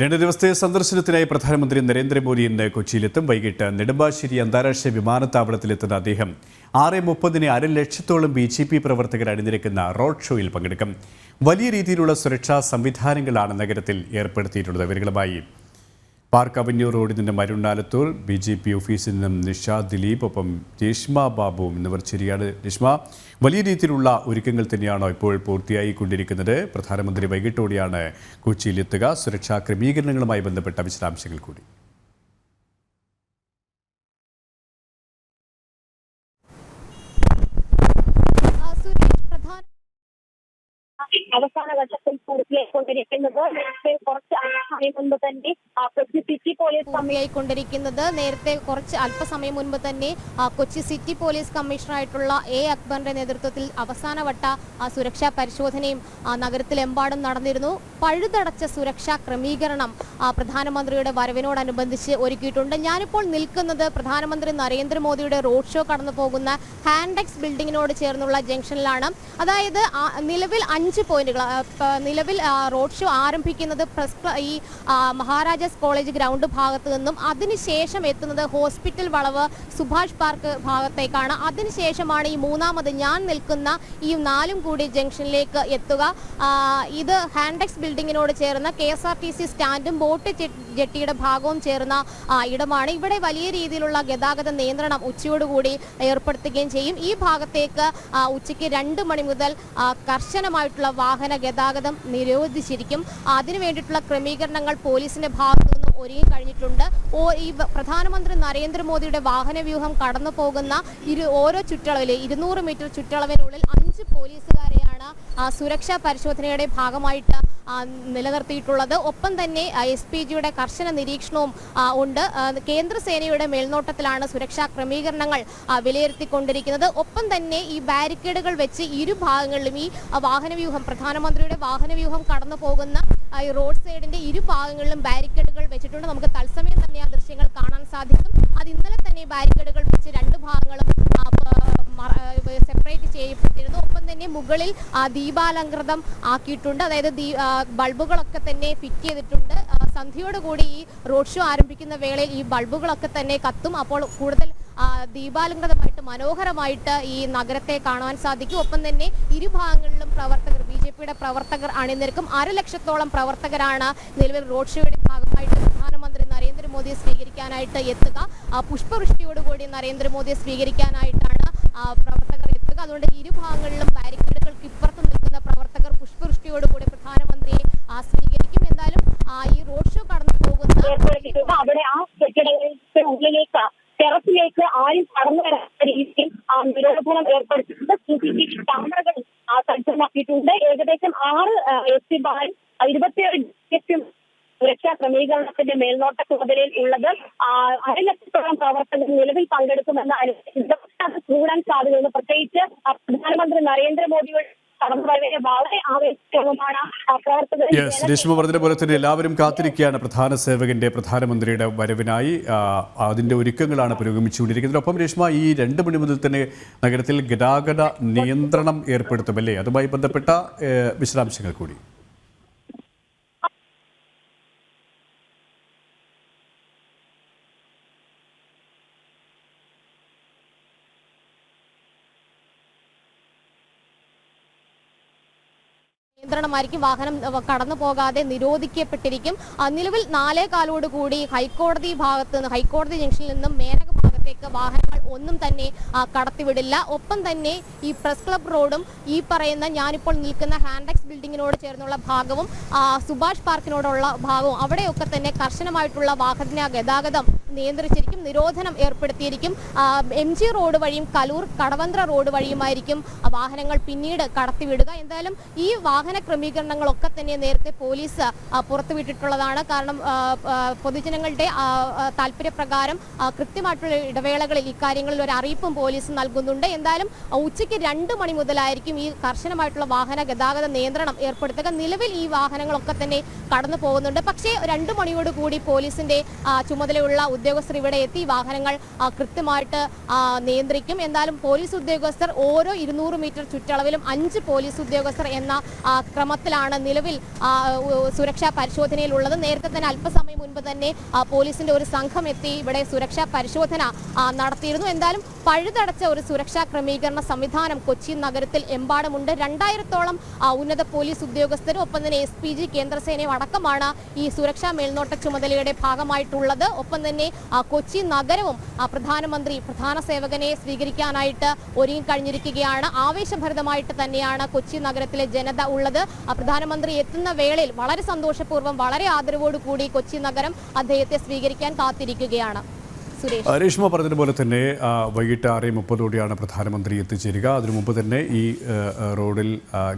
രണ്ട് ദിവസത്തെ സന്ദർശനത്തിനായി പ്രധാനമന്ത്രി നരേന്ദ്രമോദി ഇന്ന് കൊച്ചിയിലെത്തും. വൈകിട്ട് നെടുമ്പാശ്ശേരി അന്താരാഷ്ട്ര വിമാനത്താവളത്തിലെത്തുന്ന അദ്ദേഹം ആറ് മുപ്പതിന് അര ലക്ഷത്തോളം ബി ജെ പി പ്രവർത്തകർ അണിനിരക്കുന്ന റോഡ് ഷോയിൽ പങ്കെടുക്കും. വലിയ രീതിയിലുള്ള സുരക്ഷാ സംവിധാനങ്ങളാണ് നഗരത്തിൽ ഏർപ്പെടുത്തിയിട്ടുള്ളത്. ഇവരുകളുമായി പാർക്ക് അവന്യൂ റോഡിൽ നിന്ന് മരുണ്ണാലത്തൂർ ബി ജെ പി ഓഫീസിൽ നിന്നും നിഷ ദിലീപ് ഒപ്പം രേഷ്മ ബാബുവും എന്നിവർ ശരിയാണ് രേഷ്മ വലിയ രീതിയിലുള്ള ഒരുക്കങ്ങൾ തന്നെയാണോ ഇപ്പോൾ പൂർത്തിയായി കൊണ്ടിരിക്കുന്നത് പ്രധാനമന്ത്രി വൈകിട്ടോടെയാണ് കൊച്ചിയിലെത്തുക. സുരക്ഷാ ക്രമീകരണങ്ങളുമായി ബന്ധപ്പെട്ട വിശദാംശങ്ങൾ കൂടി ആ, സുരേഷ് പ്രധാന അവസാന ഘട്ടത്തിൽ പൂർത്തിയായിക്കൊണ്ടിരിക്കുന്നത്. നേരത്തെ കുറച്ച് സമയം മുൻപ് തന്നെ കൊച്ചി സിറ്റി പോലീസ് പൂർത്തിയായിക്കൊണ്ടിരിക്കുന്നത്. നേരത്തെ കുറച്ച് അല്പസമയം മുൻപ് തന്നെ കൊച്ചി സിറ്റി പോലീസ് കമ്മീഷണർ ആയിട്ടുള്ള എ. അക്ബറിന്റെ നേതൃത്വത്തിൽ അവസാനവട്ട സുരക്ഷാ പരിശോധനയും നഗരത്തിലെമ്പാടും നടന്നിരുന്നു. പഴുതടച്ച സുരക്ഷാ ക്രമീകരണം പ്രധാനമന്ത്രിയുടെ വരവിനോടനുബന്ധിച്ച് ഒരുക്കിയിട്ടുണ്ട്. ഞാനിപ്പോൾ നിൽക്കുന്നത് പ്രധാനമന്ത്രി നരേന്ദ്രമോദിയുടെ റോഡ് ഷോ കടന്നു പോകുന്ന ഹാൻഡെക്സ് ബിൽഡിങ്ങിനോട് ചേർന്നുള്ള ജംഗ്ഷനിലാണ്. അതായത് നിലവിൽ അഞ്ച് പോയിന്റുകൾ നിലവിൽ റോഡ് ഷോ ആരംഭിക്കുന്നത് പ്രസ് ഈ മഹാരാജാസ് കോളേജ് ഗ്രൗണ്ട് ഭാഗത്ത് നിന്നും അതിനുശേഷം എത്തുന്നത് ഹോസ്പിറ്റൽ വളവ് സുഭാഷ് പാർക്ക് ഭാഗത്തേക്കാണ്. അതിനുശേഷമാണ് ഈ മൂന്നാമത് ഞാൻ നിൽക്കുന്ന ഈ നാലും കൂടി ജംഗ്ഷനിലേക്ക് എത്തുക. ഇത് ഹാൻഡെക്സ് ബിൽഡിങ്ങിനോട് ചേർന്ന K S R T C സ്റ്റാൻഡും boat ജെട്ടിയുടെ ഭാഗവും ചേർന്ന ഇടമാണ്. ഇവിടെ വലിയ രീതിയിലുള്ള ഗതാഗത നിയന്ത്രണം ഉച്ചയോടുകൂടി ഏർപ്പെടുത്തുകയും ചെയ്യും. ഈ ഭാഗത്തേക്ക് ഉച്ചയ്ക്ക് രണ്ട് മണി മുതൽ കർശനമായിട്ടുള്ള വാഹന ഗതാഗതം നിരോധിച്ചിരിക്കും. അതിനു വേണ്ടിയിട്ടുള്ള ക്രമീകരണങ്ങൾ പോലീസിന്റെ ഭാഗത്തു നിന്നും ഒരുങ്ങി കഴിഞ്ഞിട്ടുണ്ട്. ഓ ഈ പ്രധാനമന്ത്രി നരേന്ദ്രമോദിയുടെ വാഹന വ്യൂഹം കടന്നു പോകുന്ന ഇരു ഓരോ ചുറ്റളവിലെ ഇരുന്നൂറ് മീറ്റർ ചുറ്റളവിനുള്ളിൽ അഞ്ച് പോലീസുകാരെയാണ് സുരക്ഷാ പരിശോധനയുടെ ഭാഗമായിട്ട് നിലനിർത്തിയിട്ടുള്ളത്. ഒപ്പം തന്നെ എസ് പി ജിയുടെ കർശന നിരീക്ഷണവും ഉണ്ട്. കേന്ദ്ര കേന്ദ്രസേനയുടെ മേൽനോട്ടത്തിലാണ് സുരക്ഷാ ക്രമീകരണങ്ങൾ വിലയിരുത്തിക്കൊണ്ടിരിക്കുന്നത്. ഒപ്പം തന്നെ ഈ ബാരിക്കേഡുകൾ വെച്ച് ഇരു ഭാഗങ്ങളിലും ഈ വാഹനവ്യൂഹം പ്രധാനമന്ത്രിയുടെ വാഹനവ്യൂഹം കടന്നു പോകുന്ന ഈ റോഡ് സൈഡിന്റെ ഇരു ഭാഗങ്ങളിലും ബാരിക്കേഡുകൾ വെച്ചിട്ടുണ്ട്. നമുക്ക് തത്സമയം തന്നെ ആ ദൃശ്യങ്ങൾ കാണാൻ സാധിക്കും. അത് ഇന്നലെ തന്നെ ബാരിക്കേഡുകൾ വെച്ച് രണ്ട് ഭാഗങ്ങളും സെപ്പറേറ്റ് ചെയ്യപ്പെട്ടിരുന്നു. ഒപ്പം തന്നെ മുകളിൽ ദീപാലങ്കൃതം ആക്കിയിട്ടുണ്ട്. അതായത് ദീ- ബൾബുകളൊക്കെ തന്നെ ഫിറ്റ് ചെയ്തിട്ടുണ്ട്. സന്ധ്യയോടുകൂടി ഈ റോഡ് ഷോ ആരംഭിക്കുന്ന വേളയിൽ ഈ ബൾബുകളൊക്കെ തന്നെ കത്തും. അപ്പോൾ കൂടുതൽ ദീപാലങ്കൃതമായിട്ട് മനോഹരമായിട്ട് ഈ നഗരത്തെ കാണുവാൻ സാധിക്കും. ഒപ്പം തന്നെ ഇരുഭാഗങ്ങളിലും പ്രവർത്തകർ ബി ജെ പിയുടെ പ്രവർത്തകർ അണിനിരക്കും. അരലക്ഷത്തോളം പ്രവർത്തകരാണ് നിലവിൽ റോഡ് ഷോയുടെ ഭാഗമായിട്ട് പ്രധാനമന്ത്രി നരേന്ദ്രമോദിയെ സ്വീകരിക്കാനായിട്ട് എത്തുക. പുഷ്പവൃഷ്ടിയോടുകൂടി നരേന്ദ്രമോദിയെ സ്വീകരിക്കാനായിട്ടാണ് പ്രവർത്തകർ എത്തുക. അതുകൊണ്ട് ഇരുഭാഗങ്ങളിലും ബാരിക്കേഡുകൾക്ക് ഇപ്പുറത്ത് നിൽക്കുന്ന പ്രവർത്തകർ പുഷ്പവൃഷ്ടിയോടുകൂടി പ്രധാനമന്ത്രിയെ സ്വീകരിക്കും എന്നാലും ഈ റോഡ് ഷോ കടന്നു പോകുന്ന അവിടെ ആ ടെറസിലേക്ക് ആരും കടന്നു വരാത്ത രീതിയിൽ നിരോധനം ഏർപ്പെടുത്തിയിട്ടുണ്ട്. സി സി ടി വി ക്യാമറകൾ സജ്ജമാക്കിയിട്ടുണ്ട്. ഏകദേശം ആറ് എസ് പി ബാൻ ഇരുപത്തിയേഴ് സുരക്ഷാ ക്രമീകരണത്തിന്റെ മേൽനോട്ട ചുമതലയിൽ ഉള്ളത്. ആ, അര ലക്ഷത്തോളം പ്രവർത്തകർ നിലവിൽ പങ്കെടുക്കുമെന്ന് അനുസരിച്ച് അത് കൂടാൻ സാധ്യതയുണ്ട്. പ്രത്യേകിച്ച് പ്രധാനമന്ത്രി നരേന്ദ്രമോദിയുടെ യെസ് രേഷ്മ പറഞ്ഞതുപോലെ തന്നെ എല്ലാവരും കാത്തിരിക്കുകയാണ് പ്രധാന സേവകന്റെ പ്രധാനമന്ത്രിയുടെ വരവിനായി. അതിന്റെ ഒരുക്കങ്ങളാണ് പുരോഗമിച്ചുകൊണ്ടിരിക്കുന്നത്. ഒപ്പം രേഷ്മ ഈ രണ്ട് മണി മുതൽ തന്നെ നഗരത്തിൽ ഗതാഗത നിയന്ത്രണം ഏർപ്പെടുത്തും അല്ലേ? അതുമായി ബന്ധപ്പെട്ട വിശദാംശങ്ങൾ കൂടി. നിയന്ത്രണമായിരിക്കും. വാഹനം കടന്നു പോകാതെ നിരോധിക്കപ്പെട്ടിരിക്കും. നിലവിൽ നാലേ കാലോട് കൂടി ഹൈക്കോടതി ഭാഗത്ത് നിന്ന് ഹൈക്കോടതി ജംഗ്ഷനിൽ നിന്നും മേനക ഭാഗത്തേക്ക് വാഹനങ്ങൾ ഒന്നും തന്നെ കടത്തിവിടില്ല. ഒപ്പം തന്നെ ഈ പ്രസ് ക്ലബ് റോഡും ഈ പറയുന്ന ഞാനിപ്പോൾ നിൽക്കുന്ന ഹാൻഡക്സ് ബിൽഡിങ്ങിനോട് ചേർന്നുള്ള ഭാഗവും സുഭാഷ് പാർക്കിനോടുള്ള ഭാഗവും അവിടെയൊക്കെ തന്നെ കർശനമായിട്ടുള്ള വാഹന ഗതാഗതം നിയന്ത്രിച്ചിരിക്കും നിരോധനം ഏർപ്പെടുത്തിയിരിക്കും. എം ജി റോഡ് വഴിയും കലൂർ കടവന്ത്ര റോഡ് വഴിയുമായിരിക്കും വാഹനങ്ങൾ പിന്നീട് കടത്തിവിടുക. എന്തായാലും ഈ വാഹന ക്രമീകരണങ്ങളൊക്കെ തന്നെ നേരത്തെ പോലീസ് പുറത്തുവിട്ടിട്ടുള്ളതാണ്. കാരണം പൊതുജനങ്ങളുടെ താല്പര്യപ്രകാരം കൃത്യമായിട്ടുള്ള ഇടവേളകളിൽ ഇക്കാര്യങ്ങളിൽ ഒരു അറിയിപ്പും പോലീസ് നൽകുന്നുണ്ട്. എന്തായാലും ഉച്ചയ്ക്ക് രണ്ട് മണി മുതലായിരിക്കും ഈ കർശനമായിട്ടുള്ള വാഹന ഗതാഗത നിയന്ത്രണം ഏർപ്പെടുത്തുക. നിലവിൽ ഈ വാഹനങ്ങളൊക്കെ തന്നെ കടന്നു പോകുന്നുണ്ട്. പക്ഷേ രണ്ട് മണിയോട് കൂടി പോലീസിന്റെ ചുമതലയുള്ള ഉദ്യോഗസ്ഥർ ഇവിടെ എത്തി വാഹനങ്ങൾ കൃത്യമായിട്ട് നിയന്ത്രിക്കും. എന്തായാലും പോലീസ് ഉദ്യോഗസ്ഥർ ഓരോ ഇരുന്നൂറ് മീറ്റർ ചുറ്റളവിലും അഞ്ച് പോലീസ് ഉദ്യോഗസ്ഥർ എന്ന ക്രമത്തിലാണ് നിലവിൽ സുരക്ഷാ പരിശോധനയിലുള്ളത്. നേരത്തെ തന്നെ അല്പസമയം മുൻപ് തന്നെ പോലീസിന്റെ ഒരു സംഘം എത്തി ഇവിടെ സുരക്ഷാ പരിശോധന നടത്തിയിരുന്നു. എന്തായാലും പഴുതടച്ച ഒരു സുരക്ഷാ ക്രമീകരണ സംവിധാനം കൊച്ചി നഗരത്തിൽ എമ്പാടുമുണ്ട്. രണ്ടായിരത്തോളം ഉന്നത പോലീസ് ഉദ്യോഗസ്ഥരും ഒപ്പം തന്നെ എസ് പി ജി കേന്ദ്രസേനയും അടക്കമാണ് ഈ സുരക്ഷാ മേൽനോട്ട ചുമതലയുടെ ഭാഗമായിട്ടുള്ളത്. ഒപ്പം തന്നെ കൊച്ചി നഗരവും പ്രധാനമന്ത്രി പ്രധാന സേവകനെ സ്വീകരിക്കാനായിട്ട് ഒരുങ്ങി കഴിഞ്ഞിരിക്കുകയാണ്. ആവേശഭരിതമായിട്ട് തന്നെയാണ് കൊച്ചി നഗരത്തിലെ ജനത ഉള്ളത്. പ്രധാനമന്ത്രി എത്തുന്ന വേളയിൽ വളരെ സന്തോഷപൂർവം വളരെ ആദരവോടുകൂടി കൊച്ചി നഗരം അദ്ദേഹത്തെ സ്വീകരിക്കാൻ കാത്തിരിക്കുകയാണ്. രേഷ്മ പറഞ്ഞതുപോലെ തന്നെ വൈകിട്ട് ആറ് മുപ്പതോടെയാണ് പ്രധാനമന്ത്രി എത്തിച്ചേരുക. അതിനു മുമ്പ് തന്നെ ഈ റോഡിൽ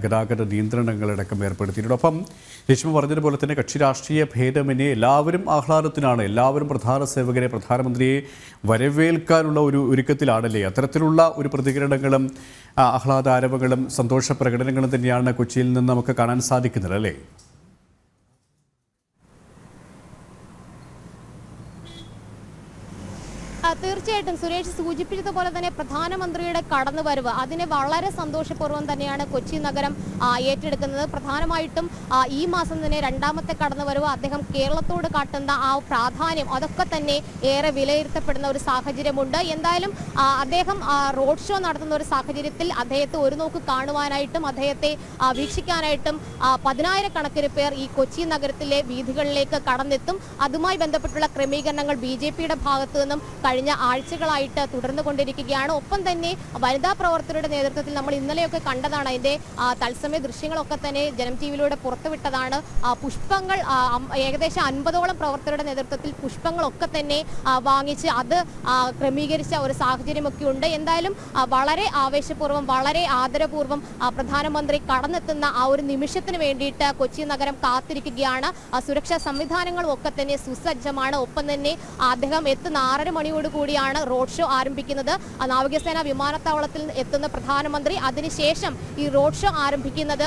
ഗതാഗത നിയന്ത്രണങ്ങളടക്കം ഏർപ്പെടുത്തിയിട്ടുണ്ട്. ഒപ്പം രേഷ്മ പറഞ്ഞതുപോലെ തന്നെ കക്ഷി രാഷ്ട്രീയ ഭേദമന്യേ എല്ലാവരും ആഹ്ലാദത്തിനാണ് എല്ലാവരും പ്രധാന സേവകരെ പ്രധാനമന്ത്രിയെ വരവേൽക്കാനുള്ള ഒരു ഒരുക്കത്തിലാണല്ലേ? അത്തരത്തിലുള്ള ഒരു പ്രതികരണങ്ങളും ആഹ്ലാദ ആഹ്ലാദാരവങ്ങളും സന്തോഷ പ്രകടനങ്ങളും തന്നെയാണ് കൊച്ചിയിൽ നിന്ന് നമുക്ക് കാണാൻ സാധിക്കുന്നത് അല്ലേ? തീർച്ചയായിട്ടും സുരേഷ് സൂചിപ്പിച്ചതുപോലെ തന്നെ പ്രധാനമന്ത്രിയുടെ കടന്നുവരവ്. അതിനെ വളരെ സന്തോഷപൂർവം തന്നെയാണ് കൊച്ചി നഗരം ഏറ്റെടുക്കുന്നത്. പ്രധാനമായിട്ടും ഈ മാസം തന്നെ രണ്ടാമത്തെ കടന്നുവരവ് അദ്ദേഹം കേരളത്തോട് കാട്ടുന്ന ആ പ്രാധാന്യം അതൊക്കെ തന്നെ ഏറെ വിലയിരുത്തപ്പെടുന്ന ഒരു സാഹചര്യമുണ്ട്. എന്തായാലും അദ്ദേഹം റോഡ് ഷോ നടത്തുന്ന ഒരു സാഹചര്യത്തിൽ അദ്ദേഹത്തെ ഒരു നോക്ക് കാണുവാനായിട്ടും അദ്ദേഹത്തെ വീക്ഷിക്കാനായിട്ടും പതിനായിരക്കണക്കിന് പേർ ഈ കൊച്ചി നഗരത്തിലെ വീഥികളിലേക്ക് കടന്നെത്തും. അതുമായി ബന്ധപ്പെട്ടുള്ള ക്രമീകരണങ്ങൾ ബി ജെ പിയുടെ ഭാഗത്തു നിന്നും കഴിഞ്ഞ ആഴ്ചകളായിട്ട് തുടർന്നു കൊണ്ടിരിക്കുകയാണ്. ഒപ്പം തന്നെ വനിതാ പ്രവർത്തകരുടെ നേതൃത്വത്തിൽ നമ്മൾ ഇന്നലെയൊക്കെ കണ്ടതാണ് അതിന്റെ തത്സമയ ദൃശ്യങ്ങളൊക്കെ തന്നെ ജനം ടി വിയിലൂടെ പുറത്തുവിട്ടതാണ്. പുഷ്പങ്ങൾ ഏകദേശം അൻപതോളം പ്രവർത്തകരുടെ നേതൃത്വത്തിൽ പുഷ്പങ്ങളൊക്കെ തന്നെ വാങ്ങിച്ച് അത് ക്രമീകരിച്ച ഒരു സാഹചര്യമൊക്കെ ഉണ്ട്. എന്തായാലും വളരെ ആവേശപൂർവം വളരെ ആദരപൂർവം പ്രധാനമന്ത്രി കടന്നെത്തുന്ന ആ ഒരു നിമിഷത്തിന് വേണ്ടിയിട്ട് കൊച്ചി നഗരം കാത്തിരിക്കുകയാണ്. സുരക്ഷാ സംവിധാനങ്ങളും ഒക്കെ തന്നെ സുസജ്ജമാണ്. ഒപ്പം തന്നെ അദ്ദേഹം എത്തുന്ന ആറര മണിയോട് കൂടിയാണ് റോഡ് ഷോ ആരംഭിക്കുന്നത്. നാവികസേന വിമാനത്താവളത്തിൽ എത്തുന്ന പ്രധാനമന്ത്രി അതിനുശേഷം ഈ റോഡ് ഷോ ആരംഭിക്കുന്നത്.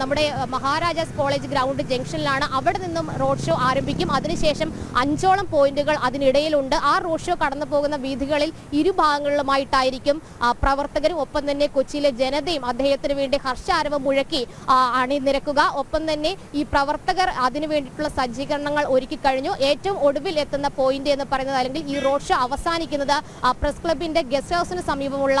നമ്മുടെ മഹാരാജാസ് കോളേജ് ഗ്രൗണ്ട് ജംഗ്ഷനിലാണ്. അവിടെ നിന്നും റോഡ് ഷോ ആരംഭിക്കും. അതിനുശേഷം അഞ്ചോളം പോയിന്റുകൾ അതിനിടയിലുണ്ട്. ആ റോഡ് ഷോ കടന്നു പോകുന്ന വീഥികളിൽ ഇരുഭാഗങ്ങളിലുമായിട്ടായിരിക്കും പ്രവർത്തകരും ഒപ്പം തന്നെ കൊച്ചിയിലെ ജനതയും അദ്ദേഹത്തിന് വേണ്ടി ഹർഷാരവം മുഴക്കി അണിനിരക്കുക. ഒപ്പം തന്നെ ഈ പ്രവർത്തകർ അതിനു വേണ്ടിയിട്ടുള്ള സജ്ജീകരണങ്ങൾ ഒരുക്കി കഴിഞ്ഞു. ഏറ്റവും ഒടുവിൽ എത്തുന്ന പോയിന്റ് എന്ന് പറയുന്നത് അല്ലെങ്കിൽ ഈ റോഡ് ഷോ അവസാനിക്കുന്നത്. പ്രസ് ക്ലബിന്റെ ഗസ്റ്റ് ഹൗസിന് സമീപമുള്ള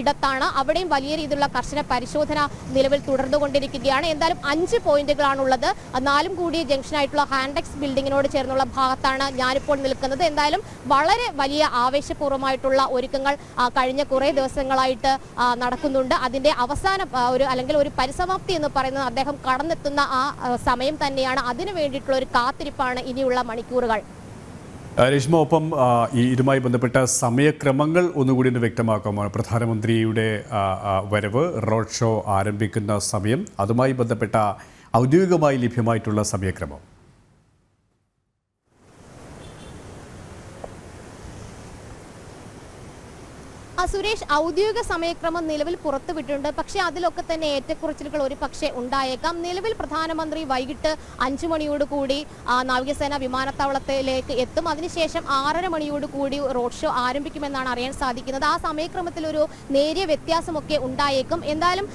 ഇടത്താണ്. അവിടെയും വലിയ രീതിയിലുള്ള കർശന പരിശോധന നിലവിൽ തുടർന്നുകൊണ്ടിരിക്കുകയാണ്. എന്തായാലും അഞ്ച് പോയിന്റുകളാണുള്ളത്. നാലും കൂടിയ ജംഗ്ഷനായിട്ടുള്ള ഹാൻഡെക്സ് ബിൽഡിങ്ങിനോട് ചേർന്നുള്ള ഭാഗത്താണ് ഞാനിപ്പോൾ നിൽക്കുന്നത്. എന്തായാലും വളരെ വലിയ ആവേശപൂർവമായിട്ടുള്ള ഒരുക്കങ്ങൾ കഴിഞ്ഞ കുറേ ദിവസങ്ങളായിട്ട് നടക്കുന്നുണ്ട്. അതിന്റെ അവസാന ഒരു അല്ലെങ്കിൽ ഒരു പരിസമാപ്തി എന്ന് പറയുന്നത് അദ്ദേഹം കടന്നെത്തുന്ന ആ സമയം തന്നെയാണ്. അതിനു വേണ്ടിയിട്ടുള്ള ഒരു കാത്തിരിപ്പാണ് ഇനിയുള്ള മണിക്കൂറുകൾ. രേഷ്മ ഒപ്പം ഈ ഇതുമായി ബന്ധപ്പെട്ട സമയക്രമങ്ങൾ ഒന്നുകൂടി ഒന്ന് വ്യക്തമാക്കാമോ? പ്രധാനമന്ത്രിയുടെ വരവ് റോഡ് ഷോ ആരംഭിക്കുന്ന സമയം അതുമായി ബന്ധപ്പെട്ട ഔദ്യോഗികമായി ലഭ്യമായിട്ടുള്ള സമയക്രമം. സുരേഷ് ഔദ്യോഗിക സമയക്രമം നിലവിൽ പുറത്തുവിട്ടിട്ടുണ്ട്. പക്ഷേ അതിലൊക്കെ തന്നെ ഏറ്റക്കുറച്ചിലുകൾ ഒരു പക്ഷേ ഉണ്ടായേക്കാം. നിലവിൽ പ്രധാനമന്ത്രി വൈകിട്ട് അഞ്ചു മണിയോട് കൂടി ആ, നാവികസേന വിമാനത്താവളത്തിലേക്ക് എത്തും. അതിനുശേഷം ആറര മണിയോട് കൂടി റോഡ് ഷോ ആരംഭിക്കുമെന്നാണ് അറിയാൻ സാധിക്കുന്നത്. ആ സമയക്രമത്തിൽ ഒരു നേരിയ വ്യത്യാസമൊക്കെ ഉണ്ടായേക്കും. എന്തായാലും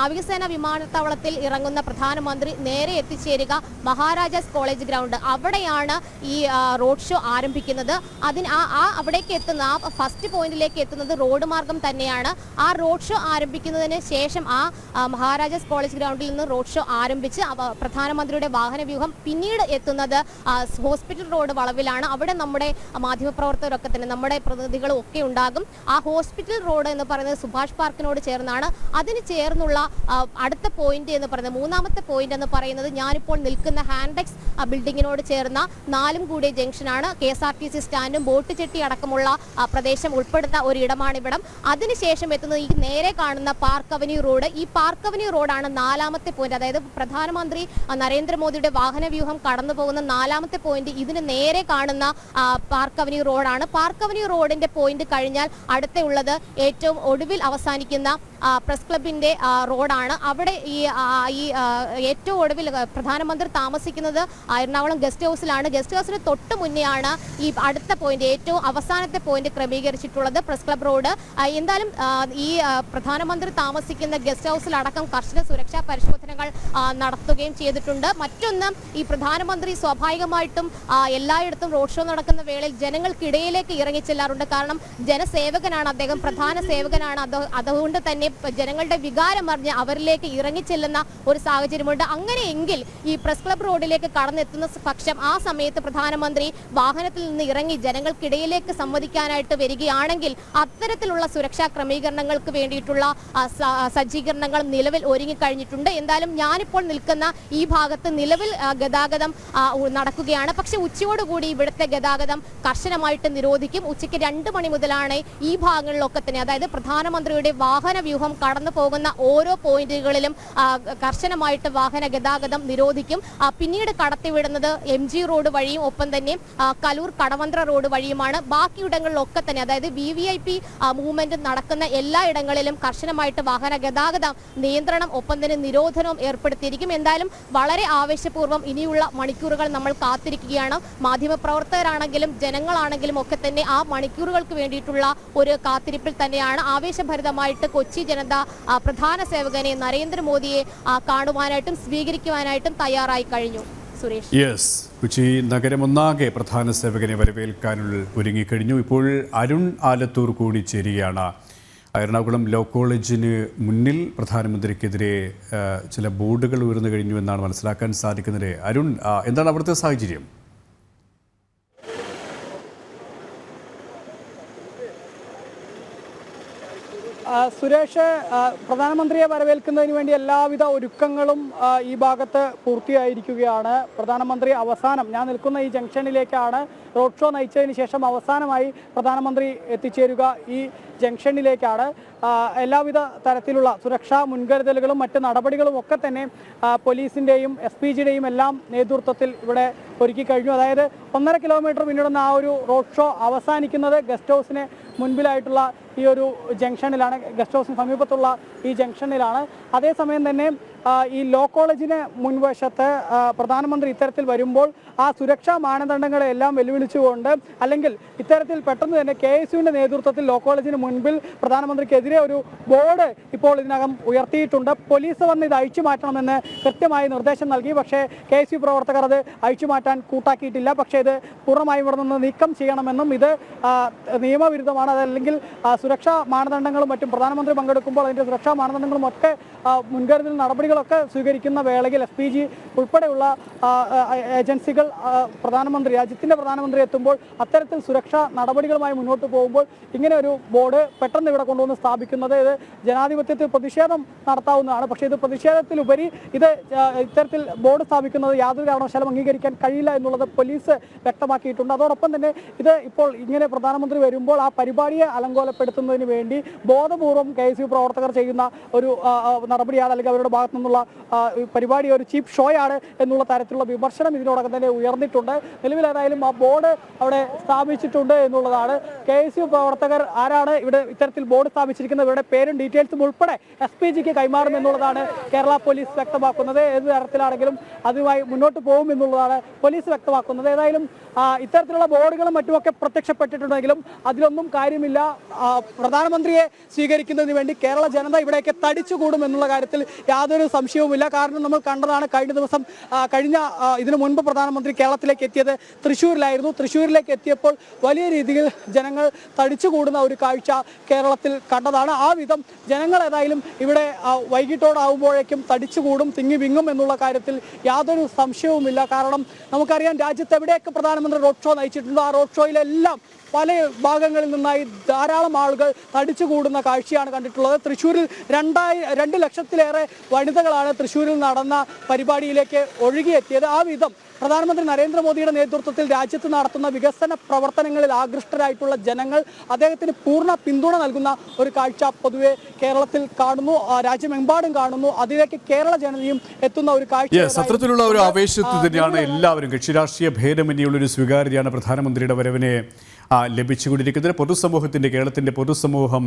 നാവികസേന വിമാനത്താവളത്തിൽ ഇറങ്ങുന്ന പ്രധാനമന്ത്രി നേരെ എത്തിച്ചേരുക. മഹാരാജാസ് കോളേജ് ഗ്രൗണ്ട് അവിടെയാണ് ഈ റോഡ് ഷോ ആരംഭിക്കുന്നത്. അതിന് ആ അവിടേക്ക് എത്തുന്ന ആ ഫസ്റ്റ് പോയിന്റിലേക്ക് എത്തുന്നത് റോഡ് മാർഗം തന്നെയാണ്. ആ റോഡ് ഷോ ആരംഭിക്കുന്നതിന് ശേഷം ആ മഹാരാജാസ് കോളേജ് ഗ്രൗണ്ടിൽ നിന്ന് റോഡ് ഷോ ആരംഭിച്ച് പ്രധാനമന്ത്രിയുടെ വാഹന വ്യൂഹം പിന്നീട് എത്തുന്നത് ഹോസ്പിറ്റൽ റോഡ് വളവിലാണ്. അവിടെ നമ്മുടെ മാധ്യമപ്രവർത്തകരൊക്കെ തന്നെ നമ്മുടെ പ്രതിനിധികളും ഒക്കെ ഉണ്ടാകും. ആ ഹോസ്പിറ്റൽ റോഡ് എന്ന് പറയുന്നത് സുഭാഷ് പാർക്കിനോട് ചേർന്നാണ്. അതിന് ചേർന്നുള്ള അടുത്ത പോയിന്റ് എന്ന് പറയുന്നത് മൂന്നാമത്തെ പോയിന്റ് എന്ന് പറയുന്നത് ഞാനിപ്പോൾ നിൽക്കുന്ന ഹാൻഡെക്സ് ബിൽഡിങ്ങിനോട് ചേർന്ന നാലും കൂടിയ ജംഗ്ഷനാണ്. K S R T C സ്റ്റാൻഡും boat jetty അടക്കമുള്ള പ്രദേശം ഉൾപ്പെടുന്ന ഒരു ഇടമാണ് ഇവിടം. അതിനുശേഷം എത്തുന്നത് ഈ നേരെ കാണുന്ന പാർക്ക് അവന്യൂ റോഡ്. ഈ പാർക്ക് അവന്യൂ റോഡാണ് നാലാമത്തെ പോയിന്റ്. അതായത് പ്രധാനമന്ത്രി നരേന്ദ്രമോദിയുടെ വാഹന വ്യൂഹം കടന്നു പോകുന്ന നാലാമത്തെ പോയിന്റ്. ഇതിന് നേരെ കാണുന്ന പാർക്ക് അവന്യൂ റോഡാണ്. പാർക്ക് അവന്യൂ റോഡിന്റെ പോയിന്റ് കഴിഞ്ഞാൽ അടുത്തുള്ളത് ഏറ്റവും ഒടുവിൽ അവസാനിക്കുന്ന പ്രസ് ക്ലബിന്റെ റോഡാണ്. അവിടെ ഈ ഈ ഏറ്റവും ഒടുവിൽ പ്രധാനമന്ത്രി താമസിക്കുന്നത് എറണാകുളം ഗസ്റ്റ് ഹൗസിലാണ്. ഗസ്റ്റ് ഹൗസിന് തൊട്ട് മുന്നെയാണ് ഈ അടുത്ത പോയിന്റ് ഏറ്റവും അവസാനത്തെ പോയിന്റ് ക്രമീകരിച്ചിട്ടുള്ളത് പ്രസ് ക്ലബ് റോഡ്. എന്തായാലും ഈ പ്രധാനമന്ത്രി താമസിക്കുന്ന ഗസ്റ്റ് ഹൗസിലടക്കം കർശന സുരക്ഷാ പരിശോധനകൾ നടത്തുകയും ചെയ്തിട്ടുണ്ട്. മറ്റൊന്ന് ഈ പ്രധാനമന്ത്രി സ്വാഭാവികമായിട്ടും എല്ലായിടത്തും റോഡ് ഷോ നടക്കുന്ന വേളയിൽ ജനങ്ങൾക്കിടയിലേക്ക് ഇറങ്ങിച്ചെല്ലാറുണ്ട് കാരണം ജനസേവകനാണ് അദ്ദേഹം പ്രധാന സേവകനാണ്. അത് അതുകൊണ്ട് തന്നെ ജനങ്ങളുടെ വികാരം അറിഞ്ഞ് അവരിലേക്ക് ഇറങ്ങിച്ചെല്ലുന്ന ഒരു സാഹചര്യമുണ്ട്. അങ്ങനെയെങ്കിൽ ഈ പ്രസ് ക്ലബ് റോഡിലേക്ക് കടന്നെത്തുന്ന പക്ഷം ആ സമയത്ത് പ്രധാനമന്ത്രി വാഹനത്തിൽ നിന്ന് ഇറങ്ങി ജനങ്ങൾക്കിടയിലേക്ക് സംവദിക്കാനായിട്ട് വരികയാണെങ്കിൽ അത്തരത്തിലുള്ള സുരക്ഷാ ക്രമീകരണങ്ങൾക്ക് വേണ്ടിയിട്ടുള്ള സജ്ജീകരണങ്ങൾ നിലവിൽ ഒരുങ്ങിക്കഴിഞ്ഞിട്ടുണ്ട്. എന്തായാലും ഞാനിപ്പോൾ നിൽക്കുന്ന ഈ ഭാഗത്ത് നിലവിൽ ഗതാഗതം നടക്കുകയാണ്. പക്ഷെ ഉച്ചയോടുകൂടി ഇവിടുത്തെ ഗതാഗതം കർശനമായിട്ട് നിരോധിക്കും. ഉച്ചയ്ക്ക് രണ്ട് മണി മുതലാണ് ഈ ഭാഗങ്ങളിലൊക്കെ തന്നെ അതായത് പ്രധാനമന്ത്രിയുടെ വാഹന വ്യൂഹം കടന്നു പോകുന്ന ഓരോ പോയിന്റുകളിലും കർശനമായിട്ട് വാഹന ഗതാഗതം നിരോധിക്കും. പിന്നീട് കടത്തിവിടുന്നത് എം ജി റോഡ് വഴിയും ഒപ്പം തന്നെ കലൂർ കടവന്ത്ര റോഡ് വഴിയുമാണ്. ബാക്കിയിടങ്ങളിലൊക്കെ തന്നെ അതായത് V V I P movement നടക്കുന്ന എല്ലാ ഇടങ്ങളിലും കർശനമായിട്ട് വാഹന ഗതാഗതം നിയന്ത്രണം ഒപ്പം തന്നെ നിരോധനവും ഏർപ്പെടുത്തിയിരിക്കും. എന്തായാലും വളരെ ആവേശപൂർവം ഇനിയുള്ള മണിക്കൂറുകൾ നമ്മൾ കാത്തിരിക്കുകയാണ്. മാധ്യമപ്രവർത്തകരാണെങ്കിലും ജനങ്ങളാണെങ്കിലും ഒക്കെ തന്നെ ആ മണിക്കൂറുകൾക്ക് വേണ്ടിയിട്ടുള്ള ഒരു കാത്തിരിപ്പിൽ തന്നെയാണ്. ആവേശഭരിതമായിട്ട് കൊച്ചി ജനത പ്രധാന സേവകനെ നരേന്ദ്രമോദിയെ കാണുവാനായിട്ടും സ്വീകരിക്കുവാനായിട്ടും തയ്യാറായി കഴിഞ്ഞു. സുരേഷ്. യെസ് കൊച്ചി നഗരമൊന്നാകെ പ്രധാന സേവകനെ വരവേൽക്കാനുള്ള ഒരുങ്ങിക്കഴിഞ്ഞു. ഇപ്പോൾ അരുൺ ആലത്തൂർ കൂടി ചേരുകയാണ് എറണാകുളം ലോ കോളേജിന് മുന്നിൽ പ്രധാനമന്ത്രിക്കെതിരെ ചില ബോർഡുകൾ ഉയർന്നു കഴിഞ്ഞു എന്നാണ് മനസ്സിലാക്കാൻ സാധിക്കുന്നത്. അരുൺ എന്താണ് അവിടുത്തെ സാഹചര്യം? സുരേഷ് പ്രധാനമന്ത്രിയെ വരവേൽക്കുന്നതിന് വേണ്ടി എല്ലാവിധ ഒരുക്കങ്ങളും ഈ ഭാഗത്ത് പൂർത്തിയായിരിക്കുകയാണ്. പ്രധാനമന്ത്രി അവസാനം ഞാൻ നിൽക്കുന്ന ഈ ജംഗ്ഷനിലേക്കാണ് റോഡ് ഷോ നയിച്ചതിന് ശേഷം അവസാനമായി പ്രധാനമന്ത്രി എത്തിച്ചേരുക ഈ ജംഗ്ഷനിലേക്കാണ്. എല്ലാവിധ തരത്തിലുള്ള സുരക്ഷാ മുൻകരുതലുകളും മറ്റ് നടപടികളും ഒക്കെ തന്നെ പോലീസിന്റെയും എസ് പി ജിയുടെയും എല്ലാം നേതൃത്വത്തിൽ ഇവിടെ ഒരുക്കി കഴിഞ്ഞു. അതായത് ഒന്നര കിലോമീറ്റർ പിന്നിടുന്ന ആ ഒരു റോഡ് ഷോ അവസാനിക്കുന്നത് ഗസ്റ്റ് ഹൗസിന് മുൻപിലായിട്ടുള്ള ഈ ഒരു ജംഗ്ഷനിലാണ് ഗസ്റ്റ് ഹൗസിന് സമീപത്തുള്ള ഈ ജംഗ്ഷനിലാണ് അതേസമയം തന്നെ ഈ ലോ കോളേജിന് മുൻവശത്ത് പ്രധാനമന്ത്രി ഇത്തരത്തിൽ വരുമ്പോൾ ആ സുരക്ഷാ മാനദണ്ഡങ്ങളെല്ലാം വെല്ലുവിളിച്ചുകൊണ്ട് അല്ലെങ്കിൽ ഇത്തരത്തിൽ പെട്ടെന്ന് തന്നെ കെ എസ് യുവിന്റെ നേതൃത്വത്തിൽ ലോ കോളേജിന് മുൻപിൽ പ്രധാനമന്ത്രിക്കെതിരെ ഒരു ബോർഡ് ഇപ്പോൾ ഇതിനകം ഉയർത്തിയിട്ടുണ്ട്. പോലീസ് വന്ന് ഇത് അഴിച്ചു മാറ്റണമെന്ന് കൃത്യമായി നിർദ്ദേശം നൽകി. പക്ഷേ കെ എസ് യു പ്രവർത്തകർ അത് അഴിച്ചു മാറ്റാൻ കൂട്ടാക്കിയിട്ടില്ല. പക്ഷേ ഇത് പൂർണമായും ഇവിടെ നിന്ന് നീക്കം ചെയ്യണമെന്നും ഇത് നിയമവിരുദ്ധമാണ്. അതല്ലെങ്കിൽ സുരക്ഷാ മാനദണ്ഡങ്ങളും മറ്റും പ്രധാനമന്ത്രി പങ്കെടുക്കുമ്പോൾ അതിന്റെ സുരക്ഷാ മാനദണ്ഡങ്ങളും ഒക്കെ മുൻകരുതൽ മുൻകരുതൽ നടപടികളൊക്കെ സ്വീകരിക്കുന്ന വേളയിൽ എസ് പി ജി ഉൾപ്പെടെയുള്ള ഏജൻസികൾ പ്രധാനമന്ത്രി രാജ്യത്തിന്റെ പ്രധാനമന്ത്രി എത്തുമ്പോൾ അത്തരത്തിൽ സുരക്ഷാ നടപടികളുമായി മുന്നോട്ട് പോകുമ്പോൾ ഇങ്ങനെ ഒരു ബോർഡ് പെട്ടെന്ന് ഇവിടെ കൊണ്ടുവന്ന് സ്ഥാപിക്കുന്നത് ഇത് ജനാധിപത്യത്തിൽ പ്രതിഷേധം നടത്താവുന്നതാണ്. പക്ഷേ ഇത് പ്രതിഷേധത്തിലുപരി ഇത് ഇത്തരത്തിൽ ബോർഡ് സ്ഥാപിക്കുന്നത് യാതൊരു കാരണവശാലും അംഗീകരിക്കാൻ കഴിയില്ല എന്നുള്ളത് പോലീസ് വ്യക്തമാക്കിയിട്ടുണ്ട്. അതോടൊപ്പം തന്നെ ഇത് ഇപ്പോൾ ഇങ്ങനെ പ്രധാനമന്ത്രി വരുമ്പോൾ ആ പരിപാടിയെ അലങ്കോലപ്പെടുത്തുന്നതിന് വേണ്ടി ബോധപൂർവം കെ പ്രവർത്തകർ ചെയ്യുന്ന ഒരു നടപടിയാണ് അല്ലെങ്കിൽ അവരുടെ ഭാഗത്തു ഈ പരിപാടി ഒരു ചീപ്പ് ഷോയാണ് എന്നുള്ള തരത്തിലുള്ള വിമർശനം ഇതിനോടകം തന്നെ ഉയർന്നിട്ടുണ്ട്. നിലവിൽ ഏതായാലും ആ ബോർഡ് അവിടെ സ്ഥാപിച്ചിട്ടുണ്ട് എന്നുള്ളതാണ്. കെ എസ് യു പ്രവർത്തകർ ആരാണ്? ഇവിടെ ഇത്തരത്തിൽ ബോർഡ് സ്ഥാപിച്ചിരിക്കുന്നത്. ഇവരുടെ പേരും ഡീറ്റെയിൽസും ഉൾപ്പെടെ എസ് പി ജിക്ക് കൈമാറും എന്നുള്ളതാണ് കേരള പോലീസ് വ്യക്തമാക്കുന്നത്. ഏത് തരത്തിലാണെങ്കിലും അതുമായി മുന്നോട്ട് പോകും എന്നുള്ളതാണ് പോലീസ് വ്യക്തമാക്കുന്നത്. ഏതായാലും ഇത്തരത്തിലുള്ള ബോർഡുകളും മറ്റുമൊക്കെ പ്രത്യക്ഷപ്പെട്ടിട്ടുണ്ടെങ്കിലും അതിലൊന്നും കാര്യമില്ല. പ്രധാനമന്ത്രിയെ സ്വീകരിക്കുന്നതിന് വേണ്ടി കേരള ജനത ഇവിടെയൊക്കെ തടിച്ചുകൂടും എന്നുള്ള കാര്യത്തിൽ യാതൊരു സംശയവുമില്ല. കാരണം നമ്മൾ കണ്ടതാണ് കഴിഞ്ഞ ദിവസം കഴിഞ്ഞ ഇതിനു മുൻപ് പ്രധാനമന്ത്രി കേരളത്തിലേക്ക് എത്തിയത് തൃശ്ശൂരിലായിരുന്നു. തൃശ്ശൂരിലേക്ക് എത്തിയപ്പോൾ വലിയ രീതിയിൽ ജനങ്ങൾ തടിച്ചുകൂടുന്ന ഒരു കാഴ്ച കേരളത്തിൽ കണ്ടതാണ്. ആ വിധം ജനങ്ങൾ ഏതായാലും ഇവിടെ വൈകിട്ടോടാവുമ്പോഴേക്കും തടിച്ചുകൂടും തിങ്ങി വിങ്ങും എന്നുള്ള കാര്യത്തിൽ യാതൊരു സംശയവുമില്ല. കാരണം നമുക്കറിയാം രാജ്യത്ത് എവിടെയൊക്കെ പ്രധാനമന്ത്രി റോഡ് ഷോ നയിച്ചിട്ടുണ്ടോ? ആ റോഡ് ഷോയിലെല്ലാം പല ഭാഗങ്ങളിൽ നിന്നായി ധാരാളം ആളുകൾ തടിച്ചുകൂടുന്ന കാഴ്ചയാണ് കണ്ടിട്ടുള്ളത്. തൃശ്ശൂരിൽ രണ്ടായി രണ്ട് ലക്ഷത്തിലേറെ വനിതകളാണ് തൃശ്ശൂരിൽ നടന്ന പരിപാടിയിലേക്ക് ഒഴുകിയെത്തിയത്. ആ വിധം പ്രധാനമന്ത്രി നരേന്ദ്രമോദിയുടെ നേതൃത്വത്തിൽ രാജ്യത്ത് നടത്തുന്ന വികസന പ്രവർത്തനങ്ങളിൽ ആകൃഷ്ടരായിട്ടുള്ള ജനങ്ങൾ അദ്ദേഹത്തിന് പൂർണ പിന്തുണ നൽകുന്ന ഒരു കാഴ്ച പൊതുവെ കേരളത്തിൽ കാണുന്നു. ആ, രാജ്യമെമ്പാടും കാണുന്നു. അതിലേക്ക് കേരള ജനതയും എത്തുന്ന ഒരു കാഴ്ച സത്രത്തിലുള്ള ഒരു ആവേശത്തിൽ തന്നെയാണ് എല്ലാവരും കക്ഷി രാഷ്ട്രീയ ഭേദമന്യുള്ള ഒരു സ്വീകാര്യതയാണ് പ്രധാനമന്ത്രിയുടെ വരവിനെ ലഭിച്ചുകൊണ്ടിരിക്കുന്നത്. പൊതുസമൂഹത്തിന്റെ കേരളത്തിന്റെ പൊതുസമൂഹം